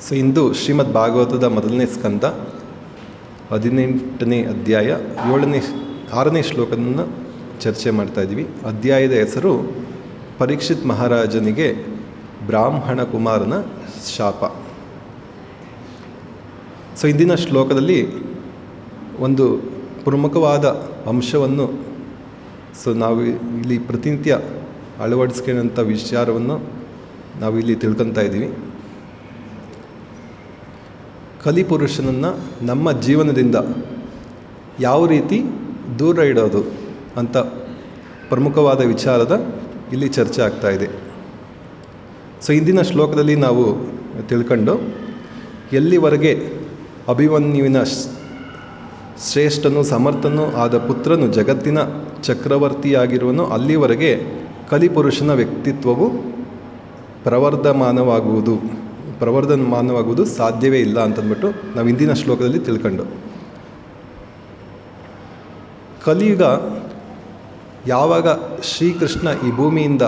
So ಇಂದು ಶ್ರೀಮದ್ ಭಾಗವತದ ಮೊದಲನೇ ಸ್ಕಂದ ಹದಿನೆಂಟನೇ ಅಧ್ಯಾಯ ಏಳನೇ ಆರನೇ ಶ್ಲೋಕವನ್ನು ಚರ್ಚೆ ಮಾಡ್ತಾ ಇದ್ದೀವಿ. ಅಧ್ಯಾಯದ ಹೆಸರು ಪರೀಕ್ಷಿತ್ ಮಹಾರಾಜನಿಗೆ ಬ್ರಾಹ್ಮಣ ಕುಮಾರನ ಶಾಪ. ಸೊ ಇಂದಿನ ಶ್ಲೋಕದಲ್ಲಿ ಒಂದು ಪ್ರಮುಖವಾದ ಅಂಶವನ್ನು ಸೊ, ನಾವು ಇಲ್ಲಿ ಪ್ರತಿನಿತ್ಯ ಅಳವಡಿಸ್ಕೊಳ್ಳೋಂಥ ವಿಚಾರವನ್ನು ನಾವು ಇಲ್ಲಿ ತಿಳ್ಕೊತಾ ಇದ್ದೀವಿ. ಕಲಿಪುರುಷನನ್ನು ನಮ್ಮ ಜೀವನದಿಂದ ಯಾವ ರೀತಿ ದೂರ ಇಡೋದು ಅಂತ ಪ್ರಮುಖವಾದ ವಿಚಾರದ ಇಲ್ಲಿ ಚರ್ಚೆ ಆಗ್ತಾ ಇದೆ. ಸೊ ಇಂದಿನ ಶ್ಲೋಕದಲ್ಲಿ ನಾವು ತಿಳ್ಕೊಂಡು ಎಲ್ಲಿವರೆಗೆ ಅಭಿಮನ್ಯುವಿನ ಶ್ರೇಷ್ಠನು, ಸಮರ್ಥನೂ ಆದ ಪುತ್ರನು ಜಗತ್ತಿನ ಚಕ್ರವರ್ತಿಯಾಗಿರುವನು ಅಲ್ಲಿವರೆಗೆ ಕಲಿಪುರುಷನ ವ್ಯಕ್ತಿತ್ವವು ಪ್ರವರ್ಧಮಾನವಾಗುವುದು. ಪ್ರವರ್ಧಮಾನವಾಗುವುದು ಸಾಧ್ಯವೇ ಇಲ್ಲ ಅಂತಂದ್ಬಿಟ್ಟು ನಾವು ಇಂದಿನ ಶ್ಲೋಕದಲ್ಲಿ ತಿಳ್ಕೊಂಡು. ಕಲಿಯುಗ ಯಾವಾಗ ಶ್ರೀಕೃಷ್ಣ ಈ ಭೂಮಿಯಿಂದ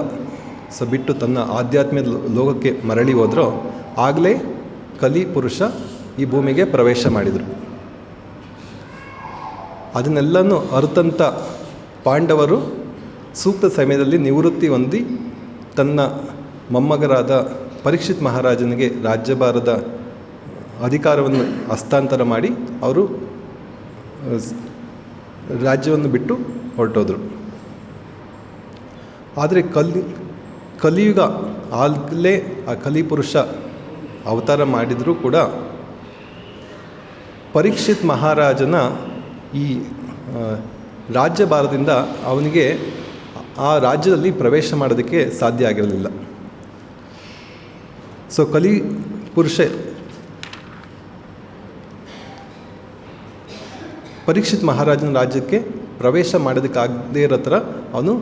ಸ ಬಿಟ್ಟು ತನ್ನ ಆಧ್ಯಾತ್ಮದ ಲೋಕಕ್ಕೆ ಮರಳಿ ಹೋದ್ರೋ ಆಗಲೇ ಕಲಿ ಪುರುಷ ಈ ಭೂಮಿಗೆ ಪ್ರವೇಶ ಮಾಡಿದರು. ಅದನ್ನೆಲ್ಲನೂ ಅರ್ಥಂತ ಪಾಂಡವರು ಸೂಕ್ತ ಸಮಯದಲ್ಲಿ ನಿವೃತ್ತಿ ಹೊಂದಿ ತನ್ನ ಮೊಮ್ಮಗರಾದ ಪರೀಕ್ಷಿತ್ ಮಹಾರಾಜನಿಗೆ ರಾಜ್ಯಭಾರದ ಅಧಿಕಾರವನ್ನು ಹಸ್ತಾಂತರ ಮಾಡಿ ಅವರು ರಾಜ್ಯವನ್ನು ಬಿಟ್ಟು ಹೊರಟೋದರು. ಆದರೆ ಕಲಿ, ಕಲಿಯುಗ ಆಗಲೇ ಆ ಕಲಿಪುರುಷ ಅವತಾರ ಮಾಡಿದರೂ ಕೂಡ ಪರೀಕ್ಷಿತ್ ಮಹಾರಾಜನ ಈ ರಾಜ್ಯಭಾರದಿಂದ ಅವನಿಗೆ ಆ ರಾಜ್ಯದಲ್ಲಿ ಪ್ರವೇಶ ಮಾಡೋದಕ್ಕೆ ಸಾಧ್ಯ ಆಗಿರಲಿಲ್ಲ. ಸೊ ಕಲಿ ಪುರುಷೆ ಪರೀಕ್ಷಿತ್ ಮಹಾರಾಜನ ರಾಜ್ಯಕ್ಕೆ ಪ್ರವೇಶ ಮಾಡೋದಕ್ಕಾಗದೇ ಇರೋ ಥರ ಅವನು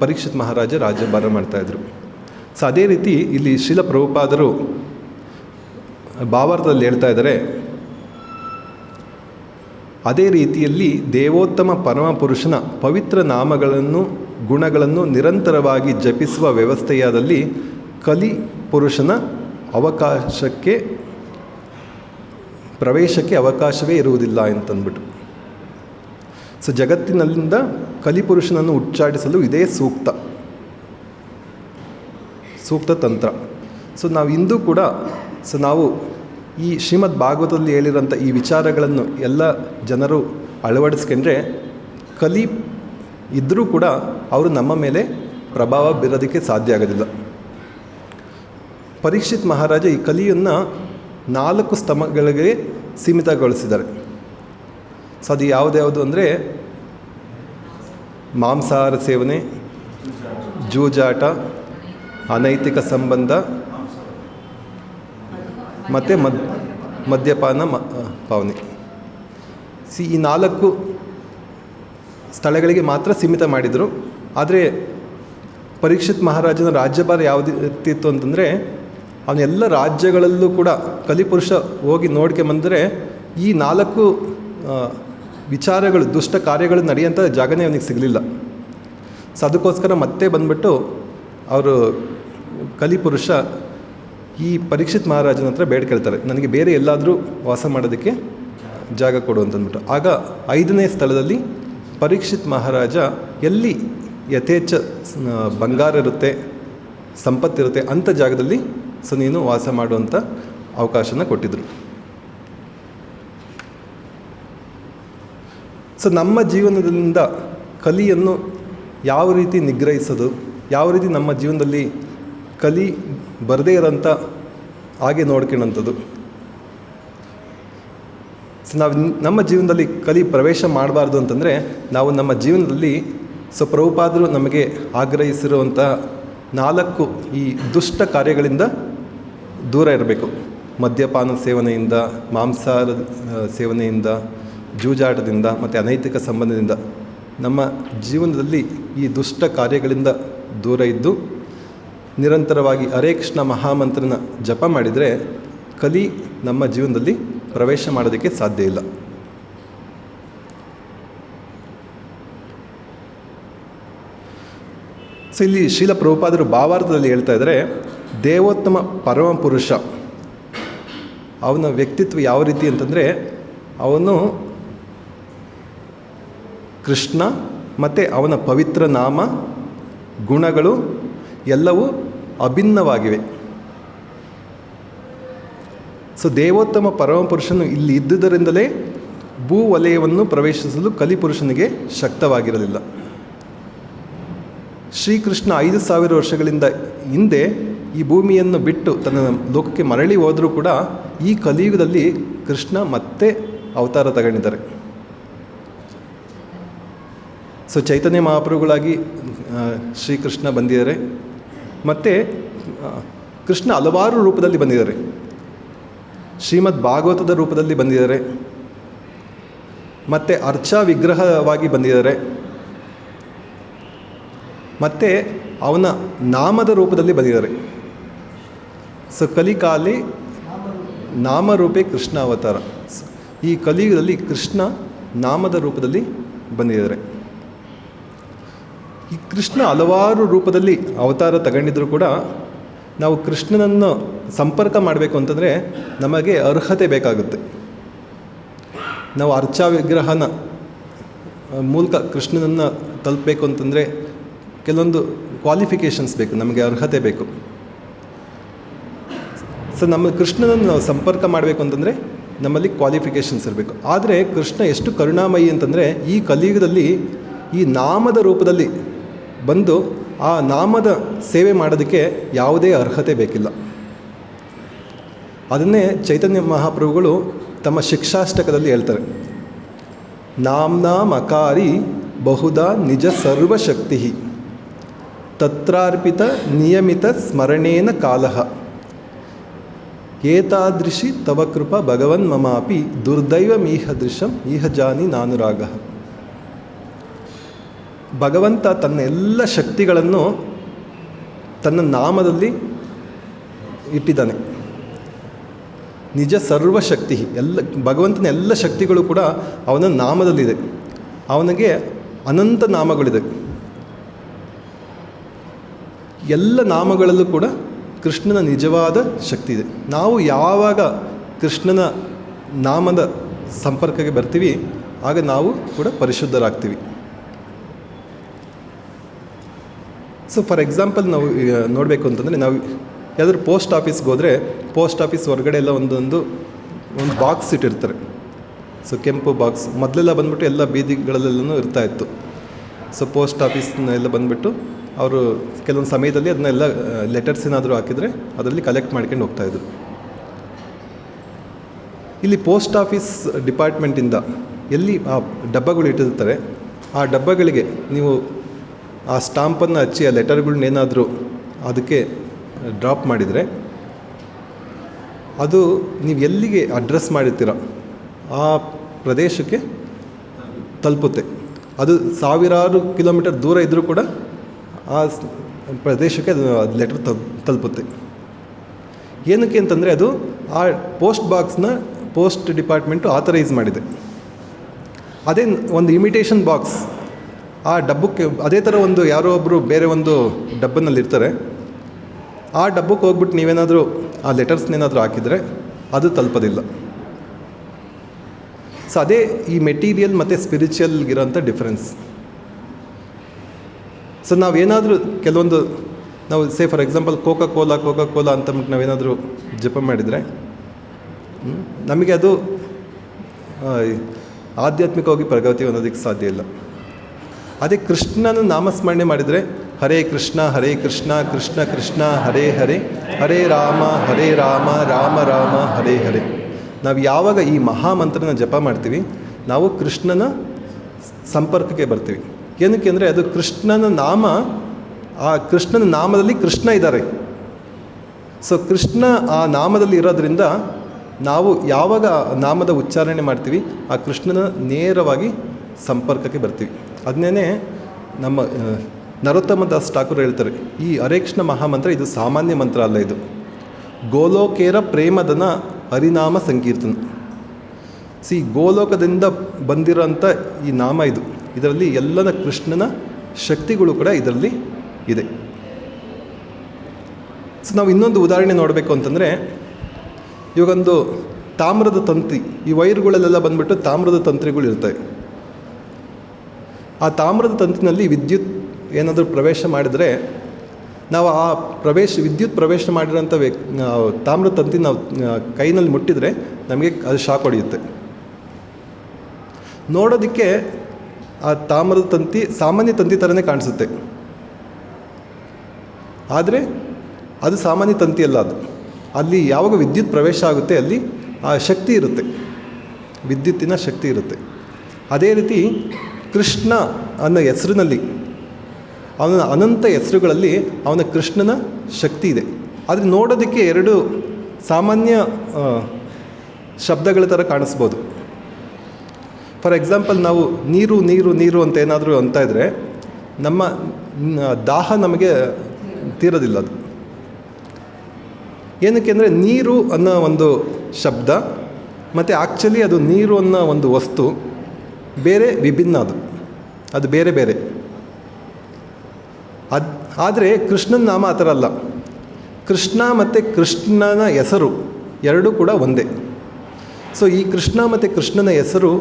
ಪರೀಕ್ಷಿತ್ ಮಹಾರಾಜ ರಾಜ್ಯಭಾರ ಮಾಡ್ತಾಯಿದ್ರು ಸೊ ಅದೇ ರೀತಿ ಇಲ್ಲಿ ಶಿಲ ಪ್ರಭುಪಾದರು ಭಾವಾರ್ಥದಲ್ಲಿ ಹೇಳ್ತಾ ಇದ್ದಾರೆ, ಅದೇ ರೀತಿಯಲ್ಲಿ ದೇವೋತ್ತಮ ಪರಮಪುರುಷನ ಪವಿತ್ರ ನಾಮಗಳನ್ನು, ಗುಣಗಳನ್ನು ನಿರಂತರವಾಗಿ ಜಪಿಸುವ ವ್ಯವಸ್ಥೆಯಾದಲ್ಲಿ ಕಲಿ ಪುರುಷನ ಅವಕಾಶಕ್ಕೆ, ಪ್ರವೇಶಕ್ಕೆ ಅವಕಾಶವೇ ಇರುವುದಿಲ್ಲ ಅಂತಂದ್ಬಿಟ್ಟು. ಸೊ ಜಗತ್ತಿನಲ್ಲಿಂದ ಕಲಿಪುರುಷನನ್ನು ಉಚ್ಚಾಟಿಸಲು ಇದೇ ಸೂಕ್ತ. ಸೂಕ್ತ ತಂತ್ರ. ಸೊ ನಾವು ಇಂದು ಕೂಡ ಸೊ ನಾವು ಈ ಶ್ರೀಮದ್ ಭಾಗವತದಲ್ಲಿ ಹೇಳಿರೋಂಥ ಈ ವಿಚಾರಗಳನ್ನು ಎಲ್ಲ ಜನರು ಅಳವಡಿಸ್ಕೊಂಡ್ರೆ, ಕಲಿ ಇದ್ದರೂ ಕೂಡ ಅವರು ನಮ್ಮ ಮೇಲೆ ಪ್ರಭಾವ ಬೀರೋದಕ್ಕೆ ಸಾಧ್ಯ ಆಗೋದಿಲ್ಲ. ಪರೀಕ್ಷಿತ್ ಮಹಾರಾಜ ಈ ಕಲಿಯನ್ನು ನಾಲ್ಕು ಸ್ತಂಭಗಳಿಗೆ ಸೀಮಿತಗೊಳಿಸಿದ್ದಾರೆ. ಸೊ ಅದು ಯಾವುದ್ಯಾವುದು ಅಂದರೆ ಮಾಂಸಾಹಾರ ಸೇವನೆ, ಜೂಜಾಟ, ಅನೈತಿಕ ಸಂಬಂಧ, ಮತ್ತು ಮದ್, ಮದ್ಯಪಾನ, ಮ ಪಾವನೆ. ಸಿ, ಈ ನಾಲ್ಕು ಸ್ಥಳಗಳಿಗೆ ಮಾತ್ರ ಸೀಮಿತ ಮಾಡಿದರು. ಆದರೆ ಪರೀಕ್ಷಿತ್ ಮಹಾರಾಜನ ರಾಜ್ಯಭಾರ ಯಾವುದಿತ್ತು ಅಂತಂದರೆ ಅವನೆಲ್ಲ ರಾಜ್ಯಗಳಲ್ಲೂ ಕೂಡ ಕಲಿಪುರುಷ ಹೋಗಿ ನೋಡ್ಕೊಂಬಂದರೆ ಈ ನಾಲ್ಕು ವಿಚಾರಗಳು, ದುಷ್ಟ ಕಾರ್ಯಗಳು ನಡೆಯುವಂಥ ಜಾಗನೇ ಅವನಿಗೆ ಸಿಗಲಿಲ್ಲ. ಸೊ ಅದಕ್ಕೋಸ್ಕರ ಮತ್ತೆ ಬಂದ್ಬಿಟ್ಟು ಅವರು ಕಲಿಪುರುಷ ಈ ಪರೀಕ್ಷಿತ್ ಮಹಾರಾಜನ ಹತ್ರ ಬೇಡ್ಕೊಳ್ತಾರೆ ನನಗೆ ಬೇರೆ ಎಲ್ಲಾದರೂ ವಾಸ ಮಾಡೋದಕ್ಕೆ ಜಾಗ ಕೊಡು ಅಂತಂದ್ಬಿಟ್ಟು. ಆಗ ಐದನೇ ಸ್ಥಳದಲ್ಲಿ ಪರೀಕ್ಷಿತ್ ಮಹಾರಾಜ ಎಲ್ಲಿ ಯಥೇಚ್ಛ ಬಂಗಾರ ಇರುತ್ತೆ ಸಂಪತ್ತಿರುತ್ತೆ ಅಂಥ ಜಾಗದಲ್ಲಿ ಸೊ ನೀನು ವಾಸ ಮಾಡುವಂಥ ಅವಕಾಶನ ಕೊಟ್ಟಿದ್ದರು ಸೊ ನಮ್ಮ ಜೀವನದಿಂದ ಕಲಿಯನ್ನು ಯಾವ ರೀತಿ ನಿಗ್ರಹಿಸೋದು, ಯಾವ ರೀತಿ ನಮ್ಮ ಜೀವನದಲ್ಲಿ ಕಲಿ ಬರದೇ ಇರೋಂಥ ಹಾಗೆ ನೋಡ್ಕೊಳ್ಳೋಂಥದ್ದು ಸೊ ನಾವು ನಮ್ಮ ಜೀವನದಲ್ಲಿ ಕಲಿ ಪ್ರವೇಶ ಮಾಡಬಾರ್ದು ಅಂತಂದರೆ ನಾವು ನಮ್ಮ ಜೀವನದಲ್ಲಿ ಸೊ ಪ್ರಭುಪಾದರು ನಮಗೆ ಆಗ್ರಹಿಸಿರುವಂಥ ನಾಲ್ಕು ಈ ದುಷ್ಟ ಕಾರ್ಯಗಳಿಂದ ದೂರ ಇರಬೇಕು. ಮದ್ಯಪಾನ ಸೇವನೆಯಿಂದ ಮಾಂಸ ಸೇವನೆಯಿಂದ, ಜೂಜಾಟದಿಂದ ಮತ್ತು ಅನೈತಿಕ ಸಂಬಂಧದಿಂದ ನಮ್ಮ ಜೀವನದಲ್ಲಿ ಈ ದುಷ್ಟ ಕಾರ್ಯಗಳಿಂದ ದೂರ ಇದ್ದು ನಿರಂತರವಾಗಿ ಹರೇ ಕೃಷ್ಣ ಮಹಾಮಂತ್ರನ ಜಪ ಮಾಡಿದರೆ ಕಲಿ ನಮ್ಮ ಜೀವನದಲ್ಲಿ ಪ್ರವೇಶ ಮಾಡೋದಕ್ಕೆ ಸಾಧ್ಯ ಇಲ್ಲ. ಸೊ ಇಲ್ಲಿ ಶೀಲ ಪ್ರಭುಪಾದರು ಭಾವಾರ್ಥದಲ್ಲಿ ಹೇಳ್ತಾ ಇದ್ದಾರೆ, ದೇವೋತ್ತಮ ಪರಮ ಪುರುಷ. ಅವನ ವ್ಯಕ್ತಿತ್ವ ಯಾವ ರೀತಿ ಅಂತಂದರೆ, ಅವನು ಕೃಷ್ಣ ಮತ್ತು ಅವನ ಪವಿತ್ರ ನಾಮ, ಗುಣಗಳು ಎಲ್ಲವೂ ಅಭಿನ್ನವಾಗಿವೆ. ಸೊ ದೇವೋತ್ತಮ ಪರಮಪುರುಷನು ಇಲ್ಲಿ ಇದ್ದುದರಿಂದಲೇ ಭೂ ವಲಯವನ್ನು ಪ್ರವೇಶಿಸಲು ಕಲಿಪುರುಷನಿಗೆ ಶಕ್ತವಾಗಿರಲಿಲ್ಲ. ಶ್ರೀಕೃಷ್ಣ ಐದು ಸಾವಿರ ವರ್ಷಗಳಿಂದ ಹಿಂದೆ ಈ ಭೂಮಿಯನ್ನು ಬಿಟ್ಟು ತನ್ನ ಲೋಕಕ್ಕೆ ಮರಳಿ ಹೋದರೂ ಕೂಡ ಈ ಕಲಿಯುಗದಲ್ಲಿ ಕೃಷ್ಣ ಮತ್ತೆ ಅವತಾರ ತಗೊಂಡಿದ್ದಾರೆ. ಸೊ ಚೈತನ್ಯ ಮಹಾಪ್ರಭುಗಳಾಗಿ ಶ್ರೀಕೃಷ್ಣ ಬಂದಿದ್ದಾರೆ. ಮತ್ತು ಕೃಷ್ಣ ಹಲವಾರು ರೂಪದಲ್ಲಿ ಬಂದಿದ್ದಾರೆ. ಶ್ರೀಮದ್ ಭಾಗವತದ ರೂಪದಲ್ಲಿ ಬಂದಿದ್ದಾರೆ. ಮತ್ತು ಅರ್ಚಾ ವಿಗ್ರಹವಾಗಿ ಬಂದಿದ್ದಾರೆ. ಮತ್ತು ಅವನ ನಾಮದ ರೂಪದಲ್ಲಿ ಬಂದಿದ್ದಾರೆ ಸೊ ಕಲಿಕಾಲಿ ನಾಮರೂಪೇ ಕೃಷ್ಣ ಅವತಾರ. ಈ ಕಲಿಯುಗದಲ್ಲಿ ಕೃಷ್ಣ ನಾಮದ ರೂಪದಲ್ಲಿ ಬಂದಿದ್ದಾರೆ. ಈ ಕೃಷ್ಣ ಹಲವಾರು ರೂಪದಲ್ಲಿ ಅವತಾರ ತಗೊಂಡಿದ್ರು ಕೂಡ ನಾವು ಕೃಷ್ಣನನ್ನು ಸಂಪರ್ಕ ಮಾಡಬೇಕು ಅಂತಂದರೆ ನಮಗೆ ಅರ್ಹತೆ ಬೇಕಾಗುತ್ತೆ. ನಾವು ಅರ್ಚಾ ವಿಗ್ರಹನ ಮೂಲಕ ಕೃಷ್ಣನನ್ನು ತಲುಪಬೇಕು ಅಂತಂದರೆ ಕೆಲವೊಂದು ಕ್ವಾಲಿಫಿಕೇಷನ್ಸ್ ಬೇಕು, ನಮಗೆ ಅರ್ಹತೆ ಬೇಕು. ಸೊ ನಮ್ಮ ಕೃಷ್ಣನನ್ನು ನಾವು ಸಂಪರ್ಕ ಮಾಡಬೇಕು ಅಂತಂದರೆ ನಮ್ಮಲ್ಲಿ ಕ್ವಾಲಿಫಿಕೇಷನ್ಸ್ ಇರಬೇಕು. ಆದರೆ ಕೃಷ್ಣ ಎಷ್ಟು ಕರುಣಾಮಯಿ ಅಂತಂದರೆ ಈ ಕಲಿಯುಗದಲ್ಲಿ ಈ ನಾಮದ ರೂಪದಲ್ಲಿ ಬಂದು ಆ ನಾಮದ ಸೇವೆ ಮಾಡೋದಕ್ಕೆ ಯಾವುದೇ ಅರ್ಹತೆ ಬೇಕಿಲ್ಲ. ಅದನ್ನೇ ಚೈತನ್ಯ ಮಹಾಪ್ರಭುಗಳು ತಮ್ಮ ಶಿಕ್ಷಾಷ್ಟಕದಲ್ಲಿ ಹೇಳ್ತಾರೆ. ನಾಮ್ನಾಮಕಾರಿ ಬಹುದಾ ನಿಜ ಸರ್ವಶಕ್ತಿ ತತ್ರಾರ್ಪಿತ ನಿಯಮಿತ ಸ್ಮರಣೇನ ಕಾಲಃ. ಏತಾದೃಶಿ ತವ ಕೃಪ ಭಗವನ್ ಮಮಾಪಿ ದುರ್ದೈವಮೀಹ ದೃಶಂ ಈಹ ಜಾನಿ ನಾನುರಾಗ ಭಗವಂತ ತನ್ನ ಎಲ್ಲ ಶಕ್ತಿಗಳನ್ನು ತನ್ನ ನಾಮದಲ್ಲಿ ಇಟ್ಟಿದ್ದಾನೆ. ನಿಜ ಸರ್ವಶಕ್ತಿ, ಎಲ್ಲ ಭಗವಂತನ ಎಲ್ಲ ಶಕ್ತಿಗಳು ಕೂಡ ಅವನ ನಾಮದಲ್ಲಿದೆ. ಅವನಿಗೆ ಅನಂತ ನಾಮಗಳಿದೆ. ಎಲ್ಲ ನಾಮಗಳಲ್ಲೂ ಕೂಡ ಕೃಷ್ಣನ ನಿಜವಾದ ಶಕ್ತಿ ಇದೆ. ನಾವು ಯಾವಾಗ ಕೃಷ್ಣನ ನಾಮದ ಸಂಪರ್ಕಕ್ಕೆ ಬರ್ತೀವಿ, ಆಗ ನಾವು ಕೂಡ ಪರಿಶುದ್ಧರಾಗ್ತೀವಿ. ಸೊ ಫಾರ್ ಎಕ್ಸಾಂಪಲ್ ನಾವು ನೋಡಬೇಕು ಅಂತಂದರೆ ನಾವು ಯಾವ್ದಾದ್ರು ಪೋಸ್ಟ್ ಆಫೀಸ್ಗೆ ಹೋದರೆ ಪೋಸ್ಟ್ ಆಫೀಸ್ ಹೊರಗಡೆ ಎಲ್ಲ ಒಂದೊಂದು, ಒಂದು ಬಾಕ್ಸ್ ಇಟ್ಟಿರ್ತಾರೆ. ಸೊ ಕೆಂಪು ಬಾಕ್ಸ್ ಮೊದಲೆಲ್ಲ ಬಂದ್ಬಿಟ್ಟು ಎಲ್ಲ ಬೀದಿಗಳಲ್ಲೆಲ್ಲೂ ಇರ್ತಾ ಇತ್ತು. ಸೊ ಪೋಸ್ಟ್ ಆಫೀಸ್ನ ಎಲ್ಲ ಬಂದುಬಿಟ್ಟು ಅವರು ಕೆಲವೊಂದು ಸಮಯದಲ್ಲಿ ಅದನ್ನೆಲ್ಲ ಲೆಟರ್ಸ್ ಏನಾದರೂ ಹಾಕಿದರೆ ಅದರಲ್ಲಿ ಕಲೆಕ್ಟ್ ಮಾಡ್ಕೊಂಡು ಹೋಗ್ತಾಯಿದ್ರು ಇಲ್ಲಿ ಪೋಸ್ಟ್ ಆಫೀಸ್ ಡಿಪಾರ್ಟ್ಮೆಂಟಿಂದ ಎಲ್ಲಿ ಆ ಡಬ್ಬಗಳು ಇಟ್ಟಿರ್ತಾರೆ, ಆ ಡಬ್ಬಗಳಿಗೆ ನೀವು ಆ ಸ್ಟಾಂಪನ್ನು ಹಚ್ಚಿ, ಆ ಲೆಟರ್ಗಳನ್ನೇನಾದರೂ ಅದಕ್ಕೆ ಡ್ರಾಪ್ ಮಾಡಿದರೆ ಅದು ನೀವು ಎಲ್ಲಿಗೆ ಅಡ್ರೆಸ್ ಮಾಡಿರ್ತೀರ, ಆ ಪ್ರದೇಶಕ್ಕೆ ತಲುಪುತ್ತೆ. ಅದು ಸಾವಿರಾರು ಕಿಲೋಮೀಟರ್ ದೂರ ಇದ್ದರೂ ಕೂಡ ಆ ಪ್ರದೇಶಕ್ಕೆ ಅದು ಲೆಟರ್ ತಲುಪುತ್ತೆ. ಏನಕ್ಕೆ ಅಂತಂದರೆ ಅದು ಆ ಪೋಸ್ಟ್ ಬಾಕ್ಸ್ನ ಪೋಸ್ಟ್ ಡಿಪಾರ್ಟ್ಮೆಂಟು ಆಥರೈಸ್ ಮಾಡಿದೆ. ಅದೇ ಒಂದು ಇಮಿಟೇಷನ್ ಬಾಕ್ಸ್ ಆ ಡಬ್ಬಕ್ಕೆ ಅದೇ ಥರ ಒಂದು ಯಾರೋ ಒಬ್ಬರು ಬೇರೆ ಒಂದು ಡಬ್ಬನಲ್ಲಿ ಇರ್ತಾರೆ. ಆ ಡಬ್ಬಕ್ಕೆ ಹೋಗ್ಬಿಟ್ಟು ನೀವೇನಾದರೂ ಆ ಲೆಟರ್ಸ್ನೇನಾದರೂ ಹಾಕಿದರೆ ಅದು ತಲುಪೋದಿಲ್ಲ. ಸೊ ಅದೇ ಈ ಮೆಟೀರಿಯಲ್ ಮತ್ತು ಸ್ಪಿರಿಚುವಲ್ಗಿರೋಂಥ ಡಿಫ್ರೆನ್ಸ್ ಸೊ ನಾವೇನಾದರೂ ಕೆಲವೊಂದು, ನಾವು say for example Coca Cola Coca Cola ಅಂತಂದ್ಬಿಟ್ಟು ನಾವೇನಾದರೂ ಜಪ ಮಾಡಿದರೆ ನಮಗೆ ಅದು ಆಧ್ಯಾತ್ಮಿಕವಾಗಿ ಪ್ರಗತಿ ಹೊಂದೋದಕ್ಕೆ ಸಾಧ್ಯ ಇಲ್ಲ. ಅದೇ ಕೃಷ್ಣನ ನಾಮಸ್ಮರಣೆ ಮಾಡಿದರೆ, ಹರೇ ಕೃಷ್ಣ ಹರೇ ಕೃಷ್ಣ ಕೃಷ್ಣ ಕೃಷ್ಣ, ಹರೇ ಹರೇ ಹರೇ ರಾಮ ಹರೇ ರಾಮ ರಾಮ ರಾಮ, ಹರೇ ಹರೇ. ನಾವು ಯಾವಾಗ ಈ ಮಹಾಮಂತ್ರನ ಜಪ ಮಾಡ್ತೀವಿ, ನಾವು ಕೃಷ್ಣನ ಸಂಪರ್ಕಕ್ಕೆ ಬರ್ತೀವಿ. ಏನಕ್ಕೆ ಅಂದರೆ ಅದು ಕೃಷ್ಣನ ನಾಮ, ಆ ಕೃಷ್ಣನ ನಾಮದಲ್ಲಿ ಕೃಷ್ಣ ಇದ್ದಾರೆ. ಸೊ ಕೃಷ್ಣ ಆ ನಾಮದಲ್ಲಿ ಇರೋದ್ರಿಂದ ನಾವು ಯಾವಾಗ ನಾಮದ ಉಚ್ಚಾರಣೆ ಮಾಡ್ತೀವಿ, ಆ ಕೃಷ್ಣನ ನೇರವಾಗಿ ಸಂಪರ್ಕಕ್ಕೆ ಬರ್ತೀವಿ. ಅದನ್ನೇ ನಮ್ಮ ನರೋತ್ತಮ ದಾಸ್ ಠಾಕೂರ್ ಹೇಳ್ತಾರೆ, ಈ ಹರೇಕೃಷ್ಣ ಮಹಾಮಂತ್ರ ಇದು ಸಾಮಾನ್ಯ ಮಂತ್ರ ಅಲ್ಲ ಇದು. ಗೋಲೋಕೇರ ಪ್ರೇಮದನ ಹರಿನಾಮ ಸಂಕೀರ್ತನ. ಸಿ ಗೋಲೋಕದಿಂದ ಬಂದಿರೋಂಥ ಈ ನಾಮ ಇದು. ಇದರಲ್ಲಿ ಎಲ್ಲನ ಕೃಷ್ಣನ ಶಕ್ತಿಗಳು ಕೂಡ ಇದರಲ್ಲಿ ಇದೆ. ಸೊ ನಾವು ಇನ್ನೊಂದು ಉದಾಹರಣೆ ನೋಡಬೇಕು ಅಂತಂದರೆ, ಇವಾಗೊಂದು ತಾಮ್ರದ ತಂತಿ ಈ ವೈರ್ಗಳಲ್ಲೆಲ್ಲ ಬಂದ್ಬಿಟ್ಟು ತಾಮ್ರದ ತಂತ್ರಿಗಳು ಇರ್ತವೆ. ಆ ತಾಮ್ರದ ತಂತಿನಲ್ಲಿ ವಿದ್ಯುತ್ ಏನಾದರೂ ಪ್ರವೇಶ ಮಾಡಿದರೆ, ನಾವು ಆ ಪ್ರವೇಶ, ವಿದ್ಯುತ್ ಪ್ರವೇಶ ಮಾಡಿರೋಂಥ ವ್ಯಕ್ ತಾಮ್ರದ ತಂತಿ ನಾವು ಕೈನಲ್ಲಿ ಮುಟ್ಟಿದರೆ ನಮಗೆ ಅದು ಶಾಕ್ ಹೊಡೆಯುತ್ತೆ. ನೋಡೋದಕ್ಕೆ ಆ ತಾಮ್ರದ ತಂತಿ ಸಾಮಾನ್ಯ ತಂತಿ ಥರನೇ ಕಾಣಿಸುತ್ತೆ. ಆದರೆ ಅದು ಸಾಮಾನ್ಯ ತಂತಿ ಅಲ್ಲ ಅದು. ಅಲ್ಲಿ ಯಾವಾಗ ವಿದ್ಯುತ್ ಪ್ರವೇಶ ಆಗುತ್ತೆ ಅಲ್ಲಿ ಆ ಶಕ್ತಿ ಇರುತ್ತೆ. ವಿದ್ಯುತ್ತಿನ ಶಕ್ತಿ ಇರುತ್ತೆ. ಅದೇ ರೀತಿ ಕೃಷ್ಣ ಅನ್ನೋ ಹೆಸರಿನಲ್ಲಿ ಅವನ ಅನಂತ ಹೆಸರುಗಳಲ್ಲಿ ಅವನ ಕೃಷ್ಣನ ಶಕ್ತಿ ಇದೆ. ಆದರೆ ನೋಡೋದಕ್ಕೆ ಎರಡು ಸಾಮಾನ್ಯ ಶಬ್ದಗಳ ಥರ ಕಾಣಿಸ್ಬೋದು. ಫಾರ್ ಎಕ್ಸಾಂಪಲ್ ನಾವು ನೀರು ನೀರು ನೀರು ಅಂತ ಏನಾದರೂ ಅಂತ ಇದ್ದರೆ ನಮ್ಮ ದಾಹ ನಮಗೆ ತೀರೋದಿಲ್ಲ ಅದು. ಏನಕ್ಕೆ ಅಂದರೆ ನೀರು ಅನ್ನೋ ಒಂದು ಶಬ್ದ ಮತ್ತು ಆ್ಯಕ್ಚುಲಿ ಅದು ನೀರು ಅನ್ನೋ ಒಂದು ವಸ್ತು ಬೇರೆ ವಿಭಿನ್ನ ಅದು. ಅದು ಬೇರೆ ಬೇರೆ. ಅದು, ಆದರೆ ಕೃಷ್ಣನ ನಾಮ ಆ ಥರ ಅಲ್ಲ. ಕೃಷ್ಣ ಮತ್ತು ಕೃಷ್ಣನ ಹೆಸರು ಎರಡೂ ಕೂಡ ಒಂದೇ. ಸೊ ಈ ಕೃಷ್ಣ ಮತ್ತು ಕೃಷ್ಣನ ಹೆಸರು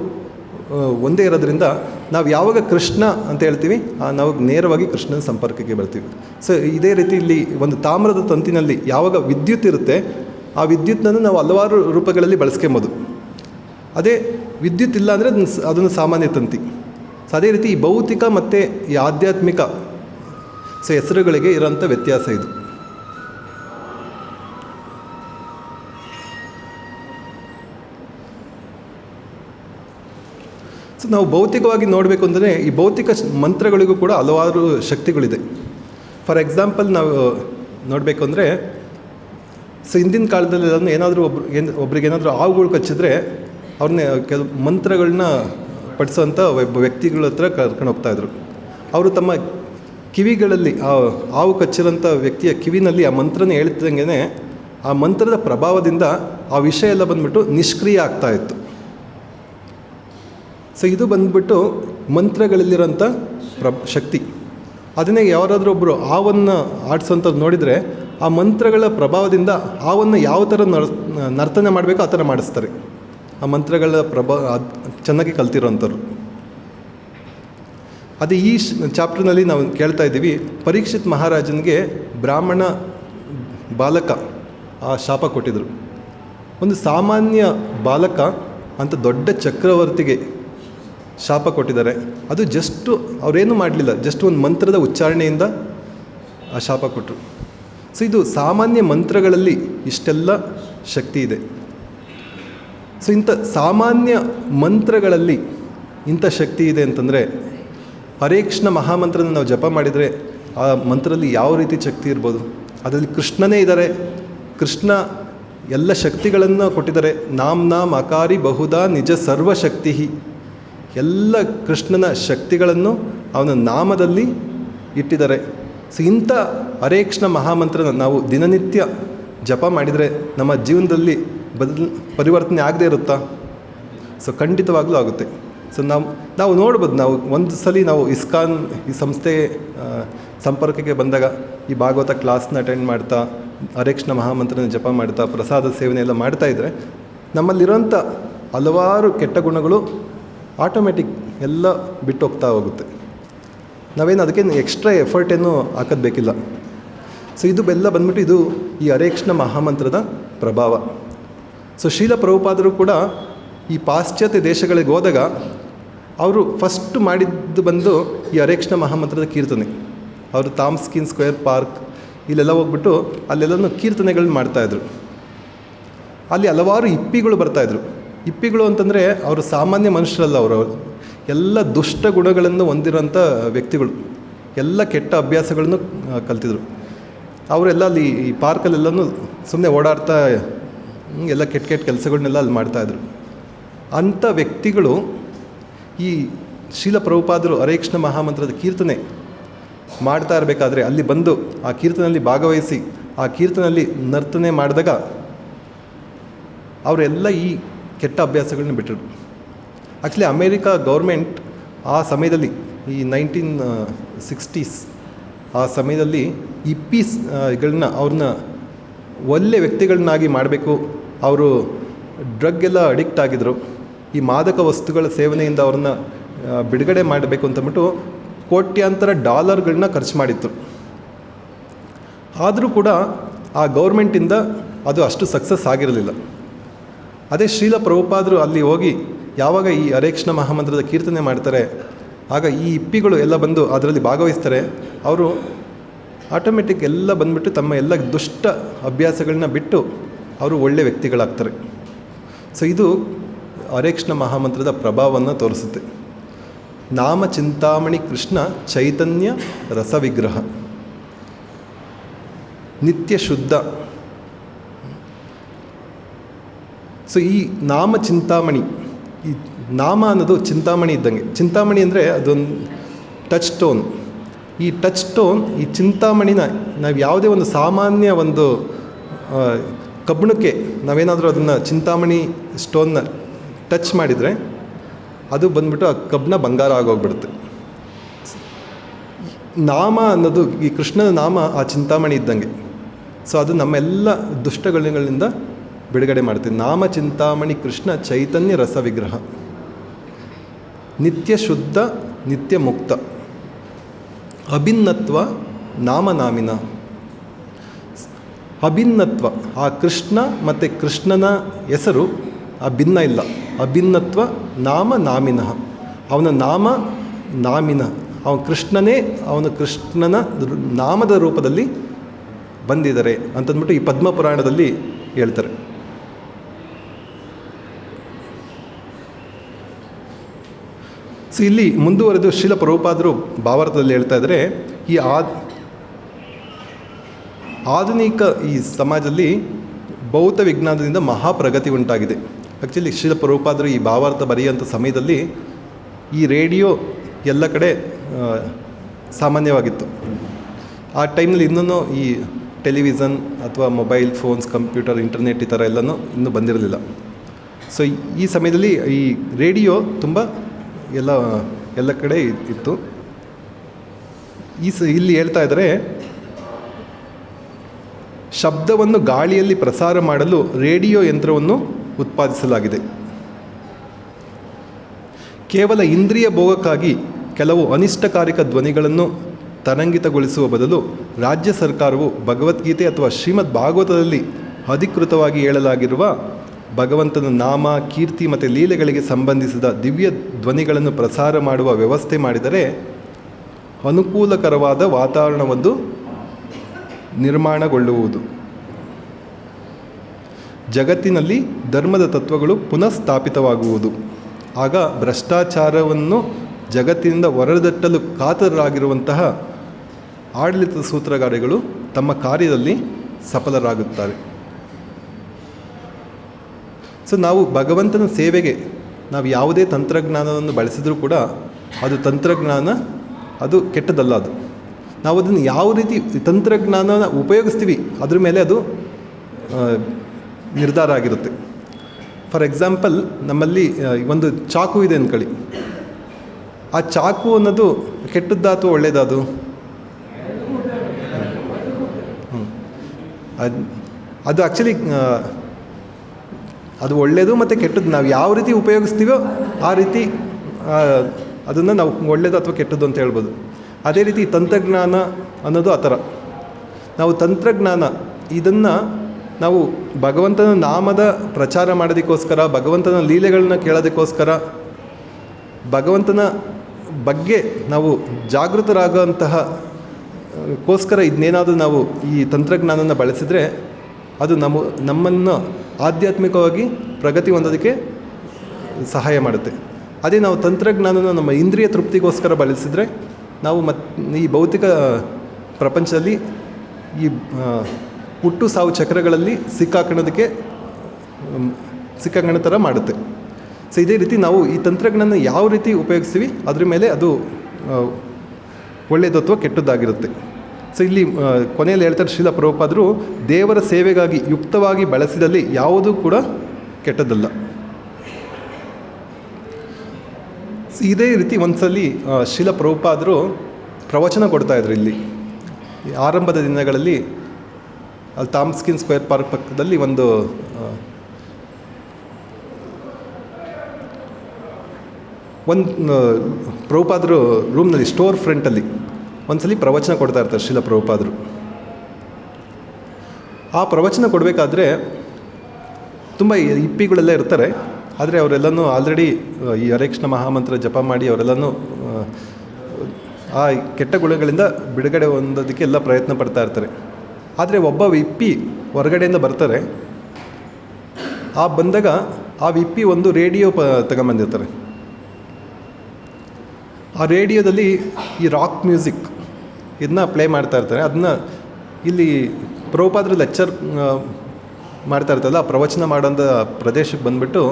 ಒಂದೇ ಇರೋದ್ರಿಂದ ನಾವು ಯಾವಾಗ ಕೃಷ್ಣ ಅಂತ ಹೇಳ್ತೀವಿ ನಾವು ನೇರವಾಗಿ ಕೃಷ್ಣನ ಸಂಪರ್ಕಕ್ಕೆ ಬರ್ತೀವಿ. ಸೊ ಇದೇ ರೀತಿ ಇಲ್ಲಿ ಒಂದು ತಾಮ್ರದ ತಂತಿನಲ್ಲಿ ಯಾವಾಗ ವಿದ್ಯುತ್ ಇರುತ್ತೆ, ಆ ವಿದ್ಯುತ್ನನ್ನು ನಾವು ಹಲವಾರು ರೂಪಗಳಲ್ಲಿ ಬಳಸ್ಕೊಬೋದು. ಅದೇ ವಿದ್ಯುತ್ ಇಲ್ಲ ಅಂದರೆ ಅದನ್ನು ಸಾಮಾನ್ಯ ತಂತಿ. ಸೊ ಅದೇ ರೀತಿ ಈ ಭೌತಿಕ ಮತ್ತು ಈ ಆಧ್ಯಾತ್ಮಿಕ, ಸೊ, ಹೆಸರುಗಳಿಗೆ ಇರೋಂಥ ವ್ಯತ್ಯಾಸ ಇದು. ಸೊ ನಾವು ಭೌತಿಕವಾಗಿ ನೋಡಬೇಕು ಅಂದರೆ ಈ ಭೌತಿಕ ಮಂತ್ರಗಳಿಗೂ ಕೂಡ ಹಲವಾರು ಶಕ್ತಿಗಳಿದೆ. ಫಾರ್ ಎಕ್ಸಾಂಪಲ್ ನಾವು ನೋಡಬೇಕು ಅಂದರೆ ಸೊ ಹಿಂದಿನ ಕಾಲದಲ್ಲಿ ಅದನ್ನು ಏನಾದರೂ ಒಬ್ರು, ಏನು, ಒಬ್ರಿಗೆ ಏನಾದರೂ ಹಾವುಗಳು ಕಚ್ಚಿದ್ರೆ ಅವ್ರನ್ನ ಕೆಲವು ಮಂತ್ರಗಳನ್ನ ಪಡಿಸೋಂಥ ಒಬ್ಬ ವ್ಯಕ್ತಿಗಳ ಹತ್ರ ಕರ್ಕೊಂಡು ಹೋಗ್ತಾಯಿದ್ರು ಅವರು ತಮ್ಮ ಕಿವಿಗಳಲ್ಲಿ, ಆ ಹಾವು ಕಚ್ಚಿರೋಂಥ ವ್ಯಕ್ತಿಯ ಕಿವಿನಲ್ಲಿ ಆ ಮಂತ್ರನ ಹೇಳ್ತಿದ್ದಂಗೆ ಆ ಮಂತ್ರದ ಪ್ರಭಾವದಿಂದ ಆ ವಿಷಯ ಎಲ್ಲ ಬಂದ್ಬಿಟ್ಟು ನಿಷ್ಕ್ರಿಯ ಆಗ್ತಾ ಇತ್ತು. ಸೊ ಇದು ಬಂದ್ಬಿಟ್ಟು ಮಂತ್ರಗಳಲ್ಲಿರೋಂಥ ಪ್ರ, ಶಕ್ತಿ. ಅದನ್ನೇ ಯಾರಾದರೂ ಒಬ್ಬರು ಹಾವನ್ನು ಆಡಿಸೋಂಥದ್ದು ನೋಡಿದರೆ, ಆ ಮಂತ್ರಗಳ ಪ್ರಭಾವದಿಂದ ಹಾವನ್ನು ಯಾವ ಥರ ನರ್, ನರ್ತನೆ ಮಾಡಬೇಕೋ ಆ ಥರ ಮಾಡಿಸ್ತಾರೆ. ಆ ಮಂತ್ರಗಳ ಪ್ರಭಾವ ಚೆನ್ನಾಗಿ ಕಲ್ತಿರೋಂಥವ್ರು. ಅದು ಈ ಚಾಪ್ಟರ್ನಲ್ಲಿ ನಾವು ಕೇಳ್ತಾ ಇದ್ದೀವಿ, ಪರೀಕ್ಷಿತ್ ಮಹಾರಾಜನಿಗೆ ಬ್ರಾಹ್ಮಣ ಬಾಲಕ, ಆ ಶಾಪ ಕೊಟ್ಟಿದ್ದರು ಒಂದು ಸಾಮಾನ್ಯ ಬಾಲಕ, ಅಂತ ದೊಡ್ಡ ಚಕ್ರವರ್ತಿಗೆ ಶಾಪ ಕೊಟ್ಟಿದ್ದಾರೆ. ಅದು ಜಸ್ಟು ಅವರೇನು ಮಾಡಲಿಲ್ಲ ಜಸ್ಟ್ ಒಂದು ಮಂತ್ರದ ಉಚ್ಚಾರಣೆಯಿಂದ ಆ ಶಾಪ ಕೊಟ್ಟರು ಸೊ ಇದು ಸಾಮಾನ್ಯ ಮಂತ್ರಗಳಲ್ಲಿ ಇಷ್ಟೆಲ್ಲ ಶಕ್ತಿ ಇದೆ. ಸೊ ಇಂಥ ಸಾಮಾನ್ಯ ಮಂತ್ರಗಳಲ್ಲಿ ಇಂಥ ಶಕ್ತಿ ಇದೆ ಅಂತಂದರೆ ಹರೇಕೃಷ್ಣ ಮಹಾಮಂತ್ರನ ನಾವು ಜಪ ಮಾಡಿದರೆ ಆ ಮಂತ್ರದಲ್ಲಿ ಯಾವ ರೀತಿ ಶಕ್ತಿ ಇರ್ಬೋದು? ಅದರಲ್ಲಿ ಕೃಷ್ಣನೇ ಇದ್ದಾರೆ ಕೃಷ್ಣ ಎಲ್ಲ ಶಕ್ತಿಗಳನ್ನು ಕೊಟ್ಟಿದ್ದಾರೆ. ನಾಮ್ ನಾಮ್ ಅಕಾರಿ ಬಹುದಾ ನಿಜ ಸರ್ವಶಕ್ತಿ ಎಲ್ಲ ಕೃಷ್ಣನ ಶಕ್ತಿಗಳನ್ನು ಅವನ ನಾಮದಲ್ಲಿ ಇಟ್ಟಿದ್ದಾರೆ. ಸೊ ಇಂಥ ಹರೇಕೃಷ್ಣ ಮಹಾಮಂತ್ರನ ನಾವು ದಿನನಿತ್ಯ ಜಪ ಮಾಡಿದರೆ ನಮ್ಮ ಜೀವನದಲ್ಲಿ ಬದಲ್, ಪರಿವರ್ತನೆ ಆಗದೇ ಇರುತ್ತಾ? ಸೊ ಖಂಡಿತವಾಗ್ಲೂ ಆಗುತ್ತೆ. ಸೊ ನಾವು ನಾವು ನೋಡ್ಬೋದು, ನಾವು ಒಂದು ಸಲ ನಾವು ಇಸ್ಕಾನ್ ಈ ಸಂಸ್ಥೆ ಸಂಪರ್ಕಕ್ಕೆ ಬಂದಾಗ ಈ ಭಾಗವತ ಕ್ಲಾಸ್ನ ಅಟೆಂಡ್ ಮಾಡ್ತಾ ಹರೇಕೃಷ್ಣ ಮಹಾಮಂತ್ರನ ಜಪ ಮಾಡ್ತಾ, ಪ್ರಸಾದ ಸೇವನೆ ಎಲ್ಲ ಮಾಡ್ತಾ ಇದ್ದರೆ ನಮ್ಮಲ್ಲಿರೋಂಥ ಹಲವಾರು ಕೆಟ್ಟ ಗುಣಗಳು ಆಟೋಮೆಟಿಕ್ ಎಲ್ಲ ಬಿಟ್ಟು ಹೋಗ್ತಾ ಹೋಗುತ್ತೆ. ನಾವೇನು ಅದಕ್ಕೇನು ಎಕ್ಸ್ಟ್ರಾ ಎಫರ್ಟ್ ಏನು ಹಾಕೋದು ಬೇಕಿಲ್ಲ ಸೊ ಇದು ಬೆಲ್ಲ ಬಂದ್ಬಿಟ್ಟು ಇದು ಈ ಹರೇಕೃಷ್ಣ ಮಹಾಮಂತ್ರದ ಪ್ರಭಾವ. ಸೊ ಶೀಲ ಪ್ರಭುಪಾದರು ಕೂಡ ಈ ಪಾಶ್ಚಾತ್ಯ ದೇಶಗಳಿಗೆ ಹೋದಾಗ ಅವರು ಫಸ್ಟ್ ಮಾಡಿದ್ದು ಬಂದು ಈ ಹರೇಕೃಷ್ಣ ಮಹಾಮಂತ್ರದ ಕೀರ್ತನೆ. ಅವರು ತಾಮ್ಸ್ಕಿನ್ ಸ್ಕ್ವೇರ್ ಪಾರ್ಕ್ ಇಲ್ಲೆಲ್ಲ ಹೋಗ್ಬಿಟ್ಟು ಅಲ್ಲೆಲ್ಲನೂ ಕೀರ್ತನೆಗಳನ್ನ ಮಾಡ್ತಾಯಿದ್ರು ಅಲ್ಲಿ ಹಲವಾರು ಇಪ್ಪಿಗಳು ಬರ್ತಾಯಿದ್ರು ಇಪ್ಪಿಗಳು ಅಂತಂದರೆ ಅವರು ಸಾಮಾನ್ಯ ಮನುಷ್ಯರಲ್ಲ ಅವರು. ಎಲ್ಲ ದುಷ್ಟ ಗುಣಗಳನ್ನು ಹೊಂದಿರೋಂಥ ವ್ಯಕ್ತಿಗಳು. ಎಲ್ಲ ಕೆಟ್ಟ ಅಭ್ಯಾಸಗಳನ್ನು ಕಲ್ತಿದ್ರು. ಅವರೆಲ್ಲ ಅಲ್ಲಿ ಈ ಪಾರ್ಕಲ್ಲೆಲ್ಲನೂ ಸುಮ್ಮನೆ ಓಡಾಡ್ತಾ ಎಲ್ಲ ಕೆಟ್ಟ ಕೆಟ್ಟ ಕೆಲಸಗಳನ್ನೆಲ್ಲ ಅಲ್ಲಿ ಮಾಡ್ತಾಯಿದ್ರು ಅಂಥ ವ್ಯಕ್ತಿಗಳು ಈ ಶೀಲ ಪ್ರಭುಪಾದರು ಹರೇಕೃಷ್ಣ ಮಹಾಮಂತ್ರದ ಕೀರ್ತನೆ ಮಾಡ್ತಾ ಇರಬೇಕಾದ್ರೆ ಅಲ್ಲಿ ಬಂದು ಆ ಕೀರ್ತನಲ್ಲಿ ಭಾಗವಹಿಸಿ, ಆ ಕೀರ್ತನಲ್ಲಿ ನರ್ತನೆ ಮಾಡಿದಾಗ ಅವರೆಲ್ಲ ಈ ಕೆಟ್ಟ ಅಭ್ಯಾಸಗಳನ್ನ ಬಿಟ್ಟರು ಆ್ಯಕ್ಚುಲಿ ಅಮೇರಿಕಾ ಗೌರ್ಮೆಂಟ್ ಆ ಸಮಯದಲ್ಲಿ, ಈ ನೈನ್ಟೀನ್ ಸಿಕ್ಸ್ಟೀಸ್ ಆ ಸಮಯದಲ್ಲಿ ಇಪ್ಪೀಸ್ಗಳನ್ನ ಅವ್ರನ್ನ ಒಳ್ಳೆ ವ್ಯಕ್ತಿಗಳನ್ನಾಗಿ ಮಾಡಬೇಕು. ಅವರು ಡ್ರಗ್ ಎಲ್ಲ ಅಡಿಕ್ಟ್ ಆಗಿದ್ದರು ಈ ಮಾದಕ ವಸ್ತುಗಳ ಸೇವನೆಯಿಂದ ಅವ್ರನ್ನ ಬಿಡುಗಡೆ ಮಾಡಬೇಕು ಅಂತಂದ್ಬಿಟ್ಟು ಕೋಟ್ಯಾಂತರ ಡಾಲರ್ಗಳನ್ನ ಖರ್ಚು ಮಾಡಿತ್ತು ಆದರೂ ಕೂಡ ಆ ಗೌರ್ಮೆಂಟಿಂದ ಅದು ಅಷ್ಟು ಸಕ್ಸಸ್ ಆಗಿರಲಿಲ್ಲ. ಅದೇ ಶ್ರೀಲ ಪ್ರಭುಪಾದರು ಅಲ್ಲಿ ಹೋಗಿ ಯಾವಾಗ ಈ ಹರೇಕೃಷ್ಣ ಮಹಾಮಂತ್ರದ ಕೀರ್ತನೆ ಮಾಡ್ತಾರೆ, ಆಗ ಈ ಇಪ್ಪಿಗಳು ಎಲ್ಲ ಬಂದು ಅದರಲ್ಲಿ ಭಾಗವಹಿಸ್ತಾರೆ. ಅವರು ಆಟೋಮೆಟಿಕ್ ಎಲ್ಲ ಬಂದುಬಿಟ್ಟು ತಮ್ಮ ಎಲ್ಲ ದುಷ್ಟ ಅಭ್ಯಾಸಗಳನ್ನ ಬಿಟ್ಟು ಅವರು ಒಳ್ಳೆಯ ವ್ಯಕ್ತಿಗಳಾಗ್ತಾರೆ. ಸೊ ಇದು ಹರೇಕೃಷ್ಣ ಮಹಾಮಂತ್ರದ ಪ್ರಭಾವವನ್ನು ತೋರಿಸುತ್ತೆ. ನಾಮ ಚಿಂತಾಮಣಿ ಕೃಷ್ಣ ಚೈತನ್ಯ ರಸವಿಗ್ರಹ. ನಿತ್ಯ ಶುದ್ಧ. ಸೊ ಈ ನಾಮ ಚಿಂತಾಮಣಿ, ಈ ನಾಮ ಅನ್ನೋದು ಚಿಂತಾಮಣಿ ಇದ್ದಂಗೆ. ಚಿಂತಾಮಣಿ ಅಂದರೆ ಅದೊಂದು ಟಚ್ ಸ್ಟೋನ್ ಈ ಟಚ್ ಸ್ಟೋನ್ ಈ ಚಿಂತಾಮಣಿನ ನಾವು ಯಾವುದೇ ಒಂದು ಸಾಮಾನ್ಯ ಒಂದು ಕಬ್ಬಣಕ್ಕೆ ನಾವೇನಾದರೂ ಅದನ್ನು ಚಿಂತಾಮಣಿ ಸ್ಟೋನ್ನ ಟಚ್ ಮಾಡಿದರೆ, ಅದು ಬಂದ್ಬಿಟ್ಟು ಆ ಕಬ್ಬನ ಬಂಗಾರ ಆಗೋಗ್ಬಿಡುತ್ತೆ. ನಾಮ ಅನ್ನೋದು, ಈ ಕೃಷ್ಣನ ನಾಮ ಆ ಚಿಂತಾಮಣಿ ಇದ್ದಂಗೆ. ಸೊ ಅದು ನಮ್ಮೆಲ್ಲ ದುಷ್ಟಗಳಿಂದ ಬಿಡುಗಡೆ ಮಾಡುತ್ತೆ. ನಾಮ ಚಿಂತಾಮಣಿ ಕೃಷ್ಣ ಚೈತನ್ಯ ರಸ ವಿಗ್ರಹ ನಿತ್ಯ ಶುದ್ಧ, ನಿತ್ಯ ಮುಕ್ತ. ಅಭಿನ್ನತ್ವ, ನಾಮನಾಮಿನ. ಅಭಿನ್ನತ್ವ, ಆ ಕೃಷ್ಣ ಮತ್ತು ಕೃಷ್ಣನ ಹೆಸರು, ಆ ಭಿನ್ನ ಇಲ್ಲ. ಅಭಿನ್ನತ್ವ ನಾಮ ನಾಮಿನಃ ಅವನ ನಾಮ ನಾಮಿನ. ಅವನ ಕೃಷ್ಣನೇ ಅವನು ಕೃಷ್ಣನ ನಾಮದ ರೂಪದಲ್ಲಿ ಬಂದಿದ್ದಾರೆ ಅಂತಂದ್ಬಿಟ್ಟು ಈ ಪದ್ಮಪುರಾಣದಲ್ಲಿ ಹೇಳ್ತಾರೆ. ಸೊ ಇಲ್ಲಿ ಮುಂದುವರೆದು ಶಿಲ ಪ್ರಭುಪಾದರು ಭಾವಾರ್ಥದಲ್ಲಿ ಹೇಳ್ತಾ ಇದ್ದಾರೆ ಈ ಆಧುನಿಕ ಈ ಸಮಾಜದಲ್ಲಿ ಭೌತ ವಿಜ್ಞಾನದಿಂದ ಮಹಾಪ್ರಗತಿ ಉಂಟಾಗಿದೆ. ಆ್ಯಕ್ಚುಲಿ ಶಿಲ ಪ್ರಭುಪಾದರು ಈ ಭಾವಾರ್ಥ ಬರೆಯುವಂಥ ಸಮಯದಲ್ಲಿ ಈ ರೇಡಿಯೋ ಎಲ್ಲ ಕಡೆ ಸಾಮಾನ್ಯವಾಗಿತ್ತು. ಆ ಟೈಮ್ನಲ್ಲಿ ಇನ್ನೂ ಈ ಟೆಲಿವಿಷನ್ ಅಥವಾ ಮೊಬೈಲ್ ಫೋನ್ಸ್, ಕಂಪ್ಯೂಟರ್, ಇಂಟರ್ನೆಟ್ ಈ ಥರ ಎಲ್ಲನೂ ಇನ್ನೂ ಬಂದಿರಲಿಲ್ಲ. ಸೊ ಈ ಸಮಯದಲ್ಲಿ ಈ ರೇಡಿಯೋ ತುಂಬ ಎಲ್ಲ ಎಲ್ಲ ಕಡೆ ಇತ್ತು. ಈ ಸ, ಇಲ್ಲಿ ಹೇಳ್ತಾ ಇದ್ದಾರೆ, ಶಬ್ದವನ್ನು ಗಾಳಿಯಲ್ಲಿ ಪ್ರಸಾರ ಮಾಡಲು ರೇಡಿಯೋ ಯಂತ್ರವನ್ನು ಉತ್ಪಾದಿಸಲಾಗಿದೆ. ಕೇವಲ ಇಂದ್ರಿಯ ಭೋಗಕ್ಕಾಗಿ ಕೆಲವು ಅನಿಷ್ಟಕಾರಿಕ ಧ್ವನಿಗಳನ್ನು ತರಂಗಿತಗೊಳಿಸುವ ಬದಲು ರಾಜ್ಯ ಸರ್ಕಾರವು ಭಗವದ್ಗೀತೆ ಅಥವಾ ಶ್ರೀಮದ್ ಭಾಗವತದಲ್ಲಿ ಅಧಿಕೃತವಾಗಿ ಹೇಳಲಾಗಿರುವ ಭಗವಂತನ ನಾಮ, ಕೀರ್ತಿ ಮತ್ತು ಲೀಲೆಗಳಿಗೆ ಸಂಬಂಧಿಸಿದ ದಿವ್ಯ ಧ್ವನಿಗಳನ್ನು ಪ್ರಸಾರ ಮಾಡುವ ವ್ಯವಸ್ಥೆ ಮಾಡಿದರೆ ಅನುಕೂಲಕರವಾದ ವಾತಾವರಣವೊಂದು ನಿರ್ಮಾಣಗೊಳ್ಳುವುದು. ಜಗತ್ತಿನಲ್ಲಿ ಧರ್ಮದ ತತ್ವಗಳು ಪುನಃ ಸ್ಥಾಪಿತವಾಗುವುದು. ಆಗ ಭ್ರಷ್ಟಾಚಾರವನ್ನು ಜಗತ್ತಿನಿಂದ ಹೊರದಟ್ಟಲು ಕಾತರರಾಗಿರುವಂತಹ ಆಡಳಿತ ಸೂತ್ರಗಾರಿಗಳು ತಮ್ಮ ಕಾರ್ಯದಲ್ಲಿ ಸಫಲರಾಗುತ್ತಾರೆ. ಸೊ ನಾವು ಭಗವಂತನ ಸೇವೆಗೆ ನಾವು ಯಾವುದೇ ತಂತ್ರಜ್ಞಾನವನ್ನು ಬಳಸಿದರೂ ಕೂಡ ಅದು ತಂತ್ರಜ್ಞಾನ, ಅದು ಕೆಟ್ಟದಲ್ಲ ಅದು. ನಾವು ಅದನ್ನು ಯಾವ ರೀತಿ ತಂತ್ರಜ್ಞಾನನ ಉಪಯೋಗಿಸ್ತೀವಿ, ಅದ್ರ ಮೇಲೆ ಅದು ನಿರ್ಧಾರ ಆಗಿರುತ್ತೆ. ಫಾರ್ ಎಕ್ಸಾಂಪಲ್ ನಮ್ಮಲ್ಲಿ ಒಂದು ಚಾಕು ಇದೆ ಅಂದ್ಕೊಳ್ಳಿ ಆ ಚಾಕು ಅನ್ನೋದು ಕೆಟ್ಟದ್ದಾ ಅಥವಾ. ಅದ್- ಅದು ಆ್ಯಕ್ಚುಲಿ ಅದು ಒಳ್ಳೆಯದು ಮತ್ತು ಕೆಟ್ಟದ್ದು. ನಾವು ಯಾವ ರೀತಿ ಉಪಯೋಗಿಸ್ತೀವೋ ಆ ರೀತಿ ಅದನ್ನು ನಾವು ಒಳ್ಳೆಯದು ಅಥವಾ ಕೆಟ್ಟದ್ದು ಅಂತ ಹೇಳ್ಬೋದು. ಅದೇ ರೀತಿ ತಂತ್ರಜ್ಞಾನ ಅನ್ನೋದು ಆ ಥರ. ನಾವು ತಂತ್ರಜ್ಞಾನ, ಇದನ್ನು ನಾವು ಭಗವಂತನ ನಾಮದ ಪ್ರಚಾರ ಮಾಡೋದಕ್ಕೋಸ್ಕರ, ಭಗವಂತನ ಲೀಲೆಗಳನ್ನ ಕೇಳೋದಕ್ಕೋಸ್ಕರ, ಭಗವಂತನ ಬಗ್ಗೆ ನಾವು ಜಾಗೃತರಾಗೋಂತಹ ಗೋಸ್ಕರ ಇದನ್ನೇನಾದರೂ ನಾವು ಈ ತಂತ್ರಜ್ಞಾನನ ಬಳಸಿದರೆ ಅದು ನಮ್ಮ, ನಮ್ಮನ್ನು ಆಧ್ಯಾತ್ಮಿಕವಾಗಿ ಪ್ರಗತಿ ಹೊಂದೋದಕ್ಕೆ ಸಹಾಯ ಮಾಡುತ್ತೆ. ಅದೇ ನಾವು ತಂತ್ರಜ್ಞಾನನ ನಮ್ಮ ಇಂದ್ರಿಯ ತೃಪ್ತಿಗೋಸ್ಕರ ಬಳಸಿದರೆ ನಾವು ಮತ್, ಈ ಭೌತಿಕ ಪ್ರಪಂಚದಲ್ಲಿ ಈ ಹುಟ್ಟು ಸಾವು ಚಕ್ರಗಳಲ್ಲಿ ಸಿಕ್ಕಾಕೊಳ್ಳೋದಕ್ಕೆ ಸಿಕ್ಕಾಕಣೋ ಥರ ಮಾಡುತ್ತೆ. ಸೊ ಇದೇ ರೀತಿ ನಾವು ಈ ತಂತ್ರಜ್ಞಾನ ಯಾವ ರೀತಿ ಉಪಯೋಗಿಸ್ತೀವಿ, ಅದ್ರ ಮೇಲೆ ಅದು ಒಳ್ಳೆಯದು ಅಥವಾ ಕೆಟ್ಟದ್ದಾಗಿರುತ್ತೆ. ಸೊ ಇಲ್ಲಿ ಕೊನೆಯಲ್ಲಿ ಹೇಳ್ತಾರೆ ಶ್ರೀಲ ಪ್ರಭುಪಾದರು, ದೇವರ ಸೇವೆಗಾಗಿ ಯುಕ್ತವಾಗಿ ಬಳಸಿದಲ್ಲಿ ಯಾವುದೂ ಕೂಡ ಕೆಟ್ಟದಲ್ಲ ಇದೇ ರೀತಿ ಒಂದ್ಸಲಿ ಶಿಲ ಪ್ರಭುಪಾದರು ಪ್ರವಚನ ಕೊಡ್ತಾ ಇದ್ರು ಇಲ್ಲಿ. ಆರಂಭದ ದಿನಗಳಲ್ಲಿ ಅಲ್ಲಿ ತಾಮ್ಸ್ಕಿನ್ ಸ್ಕ್ವೇರ್ ಪಾರ್ಕ್ ಪಕ್ಕದಲ್ಲಿ ಒಂದು ಒಂದು ಪ್ರಭುಪಾದರು ರೂಮ್ನಲ್ಲಿ, ಸ್ಟೋರ್ ಫ್ರಂಟಲ್ಲಿ ಒಂದ್ಸಲಿ ಪ್ರವಚನ ಕೊಡ್ತಾ ಇರ್ತಾರೆ ಶಿಲ ಪ್ರಭುಪಾದರು. ಆ ಪ್ರವಚನ ಕೊಡಬೇಕಾದ್ರೆ ತುಂಬ ಇಪ್ಪಿಗಳೆಲ್ಲ ಇರ್ತಾರೆ. ಆದರೆ ಅವರೆಲ್ಲನೂ ಆಲ್ರೆಡಿ ಈ ಹರೇಕೃಷ್ಣ ಮಹಾಮಂತ್ರ ಜಪ ಮಾಡಿ ಅವರೆಲ್ಲನೂ, ಆ ಕೆಟ್ಟ ಗುಣಗಳಿಂದ ಬಿಡುಗಡೆ ಹೊಂದೋದಕ್ಕೆ ಎಲ್ಲ ಪ್ರಯತ್ನ ಪಡ್ತಾ ಇರ್ತಾರೆ. ಆದರೆ ಒಬ್ಬ ವಿಪ್ಪಿ ಹೊರಗಡೆಯಿಂದ ಬರ್ತಾರೆ. ಆ ಬಂದಾಗ ಆ ವಿಪ್ಪಿ ಒಂದು ರೇಡಿಯೋ ಪ, ತಗೊಂಬಂದಿರ್ತಾರೆ. ಆ ರೇಡಿಯೋದಲ್ಲಿ ಈ ರಾಕ್ ಮ್ಯೂಸಿಕ್ ಇದನ್ನ ಪ್ಲೇ ಮಾಡ್ತಾ ಇರ್ತಾರೆ. ಅದನ್ನ ಇಲ್ಲಿ ಪ್ರೋಪಾದ್ರ ಲೆಕ್ಚರ್ ಮಾಡ್ತಾ ಇರ್ತಲ್ಲ ಪ್ರವಚನ ಮಾಡೋಂಥ ಪ್ರದೇಶಕ್ಕೆ ಬಂದುಬಿಟ್ಟು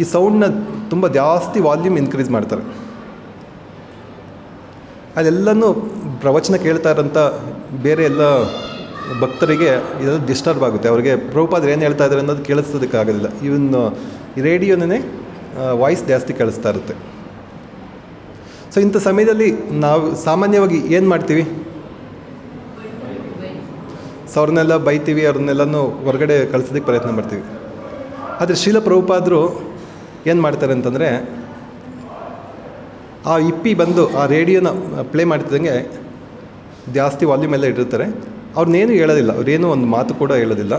ಈ ಸೌಂಡ್ನ ತುಂಬ ಜಾಸ್ತಿ ವಾಲ್ಯೂಮ್ ಇನ್ಕ್ರೀಸ್ ಮಾಡ್ತಾರೆ. ಅದೆಲ್ಲನೂ ಪ್ರವಚನ ಕೇಳ್ತಾ ಇರೋಂಥ ಬೇರೆ ಎಲ್ಲ ಭಕ್ತರಿಗೆ ಇದೆಲ್ಲ ಡಿಸ್ಟರ್ಬ್ ಆಗುತ್ತೆ. ಅವರಿಗೆ ಪ್ರಭುಪಾದ್ರು ಏನು ಹೇಳ್ತಾ ಇದ್ದಾರೆ ಅನ್ನೋದು ಕೇಳಿಸೋದಕ್ಕಾಗೋದಿಲ್ಲ. ಇವನ್ ರೇಡಿಯೋನೇ ವಾಯ್ಸ್ ಜಾಸ್ತಿ ಕೇಳಿಸ್ತಾ ಇರುತ್ತೆ. ಸೊ ಇಂಥ ಸಮಯದಲ್ಲಿ ನಾವು ಸಾಮಾನ್ಯವಾಗಿ ಏನು ಮಾಡ್ತೀವಿ? ಸೊ ಅವ್ರನ್ನೆಲ್ಲ ಬೈತೀವಿ, ಅವ್ರನ್ನೆಲ್ಲನೂ ಹೊರಗಡೆ ಕಳ್ಸೋದಕ್ಕೆ ಪ್ರಯತ್ನ ಮಾಡ್ತೀವಿ. ಆದರೆ ಶೀಲ ಪ್ರಭುಪಾದರು ಏನು ಮಾಡ್ತಾರೆ ಅಂತಂದರೆ, ಆ ಇಪ್ಪಿ ಬಂದು ಆ ರೇಡಿಯೋನ ಪ್ಲೇ ಮಾಡ್ತಿದ್ದಂಗೆ ಜಾಸ್ತಿ ವಾಲ್ಯೂಮ್ ಎಲ್ಲ ಇಟ್ಟಿರ್ತಾರೆ. ಅವ್ರನ್ನೇನು ಹೇಳೋದಿಲ್ಲ, ಅವ್ರೇನು ಒಂದು ಮಾತು ಕೂಡ ಹೇಳೋದಿಲ್ಲ.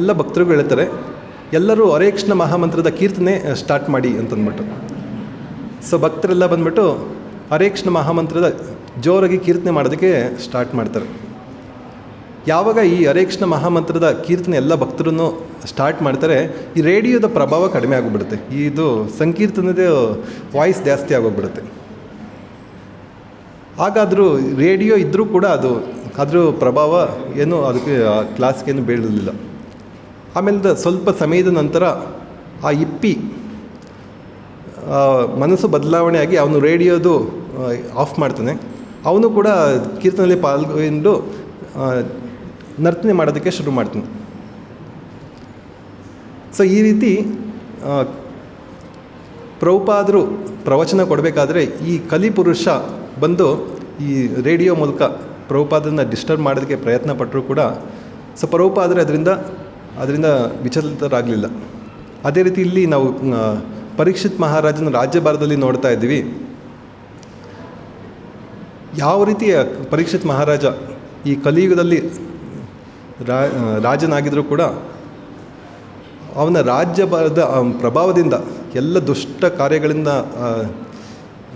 ಎಲ್ಲ ಭಕ್ತರಿಗೂ ಹೇಳ್ತಾರೆ, ಎಲ್ಲರೂ ಹರೇಕ್ಷಣ ಕೃಷ್ಣ ಮಹಾಮಂತ್ರದ ಕೀರ್ತನೆ ಸ್ಟಾರ್ಟ್ ಮಾಡಿ ಅಂತಂದ್ಬಿಟ್ಟು. ಸೊ ಭಕ್ತರೆಲ್ಲ ಬಂದ್ಬಿಟ್ಟು ಅರೇಕ್ಷಣ ಕೃಷ್ಣ ಮಹಾಮಂತ್ರದ ಜೋರಾಗಿ ಕೀರ್ತನೆ ಮಾಡೋದಕ್ಕೆ ಸ್ಟಾರ್ಟ್ ಮಾಡ್ತಾರೆ. ಯಾವಾಗ ಈ ಹರೇ ಕೃಷ್ಣ ಮಹಾಮಂತ್ರದ ಕೀರ್ತನೆ ಎಲ್ಲ ಭಕ್ತರನ್ನು ಸ್ಟಾರ್ಟ್ ಮಾಡ್ತಾರೆ, ಈ ರೇಡಿಯೋದ ಪ್ರಭಾವ ಕಡಿಮೆ ಆಗೋಗ್ಬಿಡುತ್ತೆ ಇದು ಸಂಕೀರ್ತನದ ವಾಯ್ಸ್ ಜಾಸ್ತಿ ಆಗೋಗ್ಬಿಡುತ್ತೆ. ಹಾಗಾದರೂ ರೇಡಿಯೋ ಇದ್ದರೂ ಕೂಡ ಅದು, ಅದ್ರ ಪ್ರಭಾವ ಏನು ಅದಕ್ಕೆ ಕ್ಲಾಸ್ಗೇನು ಬೀಳಲಿಲ್ಲ. ಆಮೇಲೆ ಸ್ವಲ್ಪ ಸಮಯದ ನಂತರ ಆ ಇಪ್ಪಿ ಮನಸ್ಸು ಬದಲಾವಣೆ ಆಗಿ ಅವನು ರೇಡಿಯೋದು ಆಫ್ ಮಾಡ್ತಾನೆ. ಅವನು ಕೂಡ ಕೀರ್ತನಲ್ಲಿ ಪಾಲ್ಗೊಂಡು ನರ್ತನೆ ಮಾಡೋದಕ್ಕೆ ಶುರು ಮಾಡ್ತಾನೆ. ಸೊ ಈ ರೀತಿ ಪ್ರಭುಪಾದರು ಪ್ರವಚನ ಕೊಡಬೇಕಾದ್ರೆ ಈ ಕಲಿಪುರುಷ ಬಂದು ಈ ರೇಡಿಯೋ ಮೂಲಕ ಪ್ರಭುಪಾದರನ್ನ ಡಿಸ್ಟರ್ಬ್ ಮಾಡೋದಕ್ಕೆ ಪ್ರಯತ್ನ ಪಟ್ಟರೂ ಕೂಡ, ಸೊ ಪ್ರಭುಪಾದರೆ ಅದರಿಂದ ಅದರಿಂದ ವಿಚಲಿತರಾಗಲಿಲ್ಲ. ಅದೇ ರೀತಿ ಇಲ್ಲಿ ನಾವು ಪರೀಕ್ಷಿತ್ ಮಹಾರಾಜನ ರಾಜ್ಯಭಾರದಲ್ಲಿ ನೋಡ್ತಾ ಇದ್ದೀವಿ. ಯಾವ ರೀತಿಯ ಪರೀಕ್ಷಿತ್ ಮಹಾರಾಜ ಈ ಕಲಿಯುಗದಲ್ಲಿ ರಾಜನಾಗಿದ್ದರೂ ಕೂಡ ಅವನ ರಾಜ್ಯಭಾರದ ಪ್ರಭಾವದಿಂದ ಎಲ್ಲ ದುಷ್ಟ ಕಾರ್ಯಗಳಿಂದ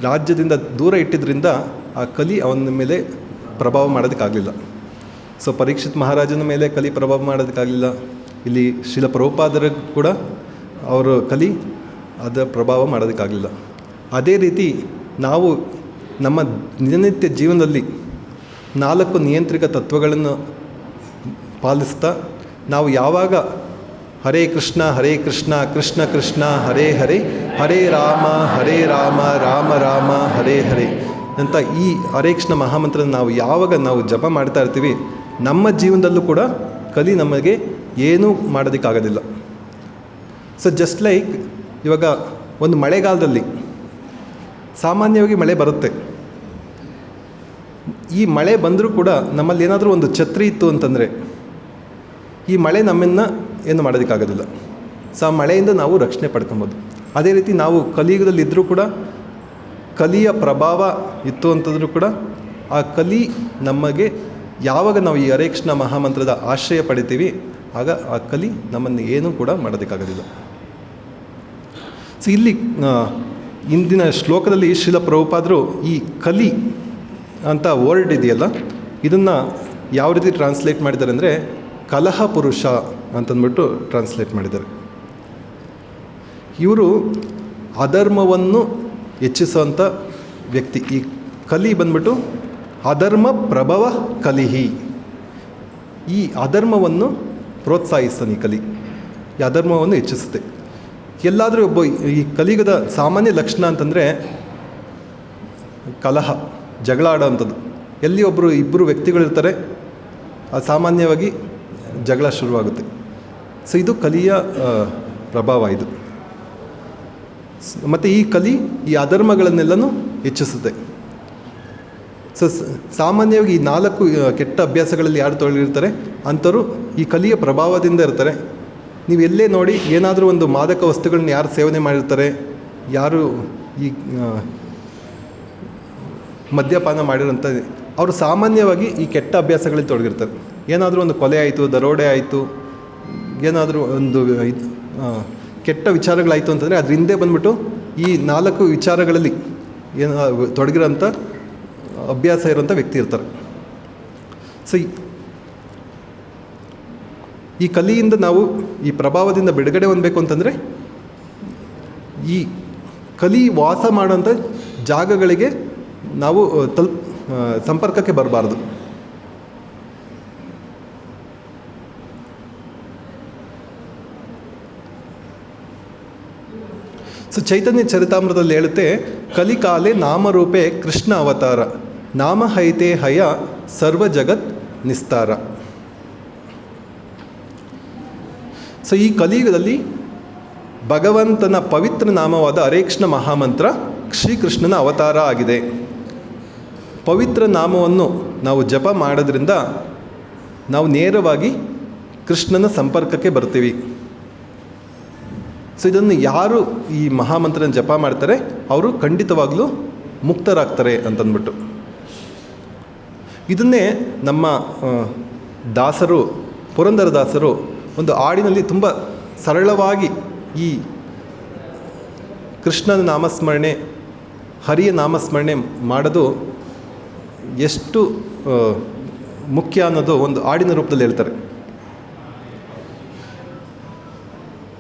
ರಾಜ್ಯದಿಂದ ದೂರ ಇಟ್ಟಿದ್ದರಿಂದ ಆ ಕಲಿ ಅವನ ಮೇಲೆ ಪ್ರಭಾವ ಮಾಡೋದಕ್ಕಾಗಲಿಲ್ಲ. ಸೊ, ಪರೀಕ್ಷಿತ್ ಮಹಾರಾಜನ ಮೇಲೆ ಕಲಿ ಪ್ರಭಾವ ಮಾಡೋದಕ್ಕಾಗಲಿಲ್ಲ. ಇಲ್ಲಿ ಶಿಲ ಕೂಡ ಅವರು ಕಲಿ ಅದರ ಪ್ರಭಾವ ಮಾಡೋದಕ್ಕಾಗಲಿಲ್ಲ. ಅದೇ ರೀತಿ ನಾವು ನಮ್ಮ ದಿನನಿತ್ಯ ಜೀವನದಲ್ಲಿ ನಾಲ್ಕು ನಿಯಂತ್ರಿತ ತತ್ವಗಳನ್ನು ಪಾಲಿಸ್ತಾ ನಾವು ಯಾವಾಗ ಹರೇ ಕೃಷ್ಣ ಹರೇ ಕೃಷ್ಣ ಕೃಷ್ಣ ಕೃಷ್ಣ, ಹರೇ ಹರೇ ಹರೇ ರಾಮ ಹರೇ ರಾಮ ರಾಮ ರಾಮ, ಹರೇ ಹರೇ ಅಂತ ಈ ಹರೇ ಕೃಷ್ಣ ಮಹಾಮಂತ್ರ ನಾವು ಯಾವಾಗ ನಾವು ಜಪ ಮಾಡ್ತಾ ಇರ್ತೀವಿ, ನಮ್ಮ ಜೀವನದಲ್ಲೂ ಕೂಡ ಕಲಿ ನಮಗೆ ಏನೂ ಮಾಡೋದಕ್ಕಾಗೋದಿಲ್ಲ. ಸೊ ಜಸ್ಟ್ ಲೈಕ್ ಇವಾಗ ಒಂದು ಮಳೆಗಾಲದಲ್ಲಿ ಸಾಮಾನ್ಯವಾಗಿ ಮಳೆ ಬರುತ್ತೆ. ಈ ಮಳೆ ಬಂದರೂ ಕೂಡ ನಮ್ಮಲ್ಲಿ ಏನಾದರೂ ಒಂದು ಛತ್ರಿ ಇತ್ತು ಅಂತಂದರೆ ಈ ಮಳೆ ನಮ್ಮನ್ನು ಏನು ಮಾಡೋದಕ್ಕಾಗೋದಿಲ್ಲ. ಸೊ ಆ ಮಳೆಯಿಂದ ನಾವು ರಕ್ಷಣೆ ಪಡ್ಕೊಬೋದು. ಅದೇ ರೀತಿ ನಾವು ಕಲಿಯುಗದಲ್ಲಿ ಇದ್ದರೂ ಕೂಡ ಕಲಿಯ ಪ್ರಭಾವ ಇತ್ತು ಅಂತಂದರೂ ಕೂಡ ಆ ಕಲಿ ನಮಗೆ ಯಾವಾಗ ನಾವು ಈ ಹರೇ ಮಹಾಮಂತ್ರದ ಆಶ್ರಯ ಪಡಿತೀವಿ, ಆಗ ಆ ಕಲಿ ನಮ್ಮನ್ನು ಏನೂ ಕೂಡ ಮಾಡೋದಕ್ಕಾಗೋದಿಲ್ಲ. ಸೊ ಇಲ್ಲಿ ಇಂದಿನ ಶ್ಲೋಕದಲ್ಲಿ ಶಿಲ ಪ್ರಭುಪಾದರು ಈ ಕಲಿ ಅಂತ ವರ್ಡ್ ಇದೆಯಲ್ಲ, ಇದನ್ನು ಯಾವ ರೀತಿ ಟ್ರಾನ್ಸ್ಲೇಟ್ ಮಾಡಿದ್ದಾರೆ ಅಂದರೆ ಕಲಹ ಪುರುಷ ಅಂತಂದ್ಬಿಟ್ಟು ಟ್ರಾನ್ಸ್ಲೇಟ್ ಮಾಡಿದ್ದಾರೆ. ಇವರು ಅಧರ್ಮವನ್ನು ಹೆಚ್ಚಿಸುವಂಥ ವ್ಯಕ್ತಿ. ಈ ಕಲಿ ಬಂದ್ಬಿಟ್ಟು ಅಧರ್ಮ ಪ್ರಭವ ಕಲಿಹಿ. ಈ ಅಧರ್ಮವನ್ನು ಪ್ರೋತ್ಸಾಹಿಸ್ತಾನೆ ಈ ಕಲಿ. ಈ ಅಧರ್ಮವನ್ನು ಹೆಚ್ಚಿಸುತ್ತೆ. ಎಲ್ಲಾದರೂ ಒಬ್ಬ ಈ ಕಲಿಯುಗದ ಸಾಮಾನ್ಯ ಲಕ್ಷಣ ಅಂತಂದರೆ ಕಲಹ, ಜಗಳ ಆಡೋ ಅಂಥದ್ದು ಎಲ್ಲಿ ಒಬ್ಬರು ಇಬ್ಬರು ವ್ಯಕ್ತಿಗಳಿರ್ತಾರೆ ಅದು ಸಾಮಾನ್ಯವಾಗಿ ಜಗಳ ಶುರುವಾಗುತ್ತೆ. ಸೊ ಇದು ಕಲಿಯ ಪ್ರಭಾವ ಇದು. ಮತ್ತು ಈ ಕಲಿ, ಈ ಅಧರ್ಮಗಳನ್ನೆಲ್ಲನೂ ಹೆಚ್ಚಿಸುತ್ತೆ. ಸೊ, ಸಾಮಾನ್ಯವಾಗಿ ಈ ನಾಲ್ಕು ಕೆಟ್ಟ ಅಭ್ಯಾಸಗಳಲ್ಲಿ ಯಾರು ತೊಳಗಿರ್ತಾರೆ ಅಂಥವ್ರು ಈ ಕಲಿಯ ಪ್ರಭಾವದಿಂದ ಇರ್ತಾರೆ. ನೀವು ಎಲ್ಲೇ ನೋಡಿ ಏನಾದರೂ ಒಂದು ಮಾದಕ ವಸ್ತುಗಳನ್ನ ಯಾರು ಸೇವನೆ ಮಾಡಿರ್ತಾರೆ, ಯಾರು ಈ ಮದ್ಯಪಾನ ಮಾಡಿರೋಂಥ ಅವರು ಸಾಮಾನ್ಯವಾಗಿ ಈ ಕೆಟ್ಟ ಅಭ್ಯಾಸಗಳಲ್ಲಿ ತೊಡಗಿರ್ತಾರೆ. ಏನಾದರೂ ಒಂದು ಕೊಲೆ ಆಯಿತು, ದರೋಡೆ ಆಯಿತು, ಏನಾದರೂ ಒಂದು ಕೆಟ್ಟ ವಿಚಾರಗಳಾಯಿತು ಅಂತಂದರೆ ಅದ್ರ ಹಿಂದೆ ಬಂದ್ಬಿಟ್ಟು ಈ ನಾಲ್ಕು ವಿಚಾರಗಳಲ್ಲಿ ಏನು, ತೊಡಗಿರೋಂಥ ಅಭ್ಯಾಸ ಇರೋಂಥ ವ್ಯಕ್ತಿ ಇರ್ತಾರೆ. ಸೊ ಈ- ಕಲಿಯಿಂದ ನಾವು ಈ ಪ್ರಭಾವದಿಂದ ಬಿಡುಗಡೆ ಹೊಂದಬೇಕು ಅಂತಂದರೆ ಈ ಕಲಿ ವಾಸ ಮಾಡೋಂಥ ಜಾಗಗಳಿಗೆ ನಾವು ತಲುಪ್ ಸಂಪರ್ಕಕ್ಕೆ ಬರಬಾರ್ದು. ಸೊ, ಚೈತನ್ಯ ಚರಿತಾಮೃತದಲ್ಲಿ ಹೇಳುತ್ತೆ ಕಲಿಕಾಲೆ ನಾಮರೂಪೆ ಕೃಷ್ಣ ಅವತಾರ, ನಾಮ ಹೈತೆ ಹಯ ಸರ್ವ ಜಗತ್ ನಿಸ್ತಾರ. ಸೊ ಈ ಕಲಿಯುಗದಲ್ಲಿ ಭಗವಂತನ ಪವಿತ್ರ ನಾಮವಾದ ಹರೇಕೃಷ್ಣ ಮಹಾಮಂತ್ರ ಶ್ರೀಕೃಷ್ಣನ ಅವತಾರ ಆಗಿದೆ. ಪವಿತ್ರ ನಾಮವನ್ನು ನಾವು ಜಪ ಮಾಡೋದ್ರಿಂದ ನಾವು ನೇರವಾಗಿ ಕೃಷ್ಣನ ಸಂಪರ್ಕಕ್ಕೆ ಬರ್ತೀವಿ. ಸೊ ಇದನ್ನು ಯಾರು ಈ ಮಹಾಮಂತ್ರನ ಜಪ ಮಾಡ್ತಾರೆ? ಅವರು ಖಂಡಿತವಾಗಲೂ ಮುಕ್ತರಾಗ್ತಾರೆ ಅಂತಂದ್ಬಿಟ್ಟು. ಇದನ್ನೇ ನಮ್ಮ ದಾಸರು ಪುರಂದರ ದಾಸರು ಒಂದು ಹಾಡಿನಲ್ಲಿ ತುಂಬ ಸರಳವಾಗಿ ಈ ಕೃಷ್ಣನ ನಾಮಸ್ಮರಣೆ, ಹರಿಯ ನಾಮಸ್ಮರಣೆ ಮಾಡೋದು ಎಷ್ಟು ಮುಖ್ಯ ಅನ್ನೋದು ಒಂದು ಹಾಡಿನ ರೂಪದಲ್ಲಿ ಹೇಳ್ತಾರೆ.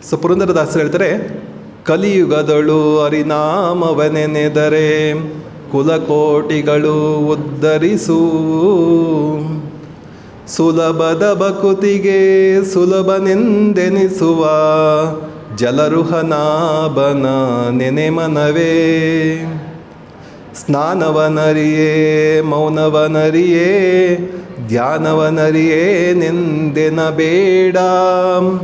ಸೊ ಪುರಂದರದಾಸರು ಹೇಳ್ತಾರೆ, ಕಲಿಯುಗದಳು ಹರಿನಾಮವನೆನೆದರೆ ಕುಲಕೋಟಿಗಳು ಉದ್ಧರಿಸು. ಸುಲಭದ ಬಕುತಿಗೆ ಸುಲಭನೆಂದೆನಿಸುವ ಜಲರುಹನಾಭನ ನೆನೆ ಮನವೇ. ಸ್ನಾನವನರಿಯೇ, ಮೌನವನರಿಯೇ, ಧ್ಯಾನವನರಿಯೇ ನೆಂದೆನಬೇಡ. ಬೇಡ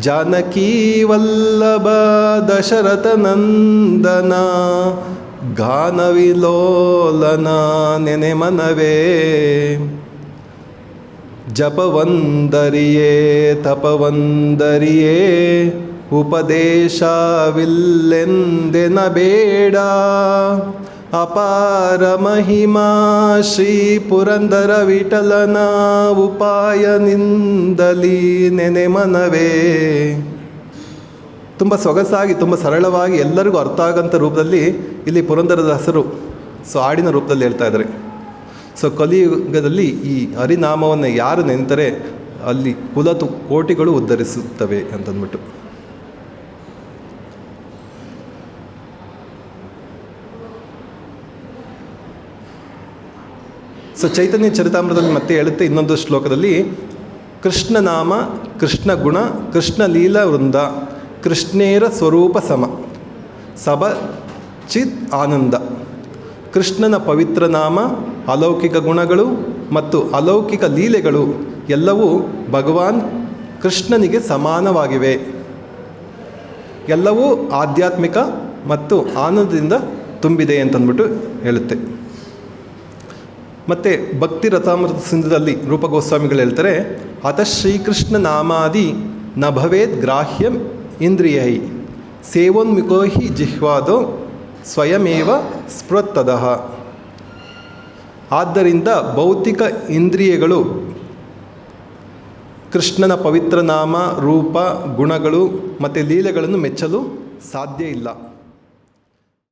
ಜಾನಕಿ ವಲ್ಲಭ ದಶರಥ ನಂದನ ಗಾನವಿಲೋಲನ ನೆನೆ ಮನವೇ. ಜಪವಂದರಿಯೇ, ತಪವಂದರಿಯೇ, ಉಪದೇಶವಿಲ್ಲೆಂದೆನಬೇಡ. ಅಪಾರ ಮಹಿಮಾ, ಶ್ರೀ ಪುರಂದರ ವಿಠಲನ ಉಪಾಯನಿಂದಲಿ ನೆನೆ ಮನವೇ. ತುಂಬ ಸೊಗಸಾಗಿ, ತುಂಬ ಸರಳವಾಗಿ ಎಲ್ಲರಿಗೂ ಅರ್ಥ ಆಗಂಥ ರೂಪದಲ್ಲಿ ಇಲ್ಲಿ ಪುರಂದರದ ಹೆಸರು ಸೊ ಹಾಡಿನ ರೂಪದಲ್ಲಿ ಹೇಳ್ತಾ ಇದ್ದಾರೆ. ಸೊ ಕಲಿಯುಗದಲ್ಲಿ ಈ ಹರಿನಾಮವನ್ನು ಯಾರು ನೆನೆತಾರೆ ಅಲ್ಲಿ ಕುಲತು ಕೋಟಿಗಳು ಉದ್ಧರಿಸುತ್ತವೆ ಅಂತಂದ್ಬಿಟ್ಟು. ಸೊ ಚೈತನ್ಯ ಚರಿತಾಮೃತದಲ್ಲಿ ಮತ್ತೆ ಹೇಳುತ್ತೆ ಇನ್ನೊಂದು ಶ್ಲೋಕದಲ್ಲಿ, ಕೃಷ್ಣನಾಮ, ಕೃಷ್ಣ ಗುಣ, ಕೃಷ್ಣ ಲೀಲಾ ವೃಂದ, ಕೃಷ್ಣೇರ ಸ್ವರೂಪ ಸಮ ಸಬ ಚಿತ್ ಆನಂದ. ಕೃಷ್ಣನ ಪವಿತ್ರ ನಾಮ, ಅಲೌಕಿಕ ಗುಣಗಳು ಮತ್ತು ಅಲೌಕಿಕ ಲೀಲೆಗಳು ಎಲ್ಲವೂ ಭಗವಾನ್ ಕೃಷ್ಣನಿಗೆ ಸಮಾನವಾಗಿವೆ. ಎಲ್ಲವೂ ಆಧ್ಯಾತ್ಮಿಕ ಮತ್ತು ಆನಂದದಿಂದ ತುಂಬಿದೆ ಅಂತಂದ್ಬಿಟ್ಟು ಹೇಳುತ್ತೆ. ಮತ್ತು ಭಕ್ತಿ ರಥಾಮೃತ ಸಿಂಧದಲ್ಲಿ ರೂಪ ಗೋಸ್ವಾಮಿಗಳು ಹೇಳ್ತಾರೆ, ಅತ ಶ್ರೀಕೃಷ್ಣ ನಾಮಾದಿ ನ ಭವೇದ್ ಗ್ರಾಹ್ಯಂ ಇಂದ್ರಿಯೈ, ಸೇವೋನ್ಮುಖೋ ಹಿ ಜಿಹ್ವಾದೋ ಸ್ವಯಮೇವ ಸ್ಪೃತ್ತದ. ಆದ್ದರಿಂದ ಭೌತಿಕ ಇಂದ್ರಿಯಗಳು ಕೃಷ್ಣನ ಪವಿತ್ರ ನಾಮ, ರೂಪ, ಗುಣಗಳು ಮತ್ತು ಲೀಲೆಗಳನ್ನು ಮೆಚ್ಚಲು ಸಾಧ್ಯ ಇಲ್ಲ.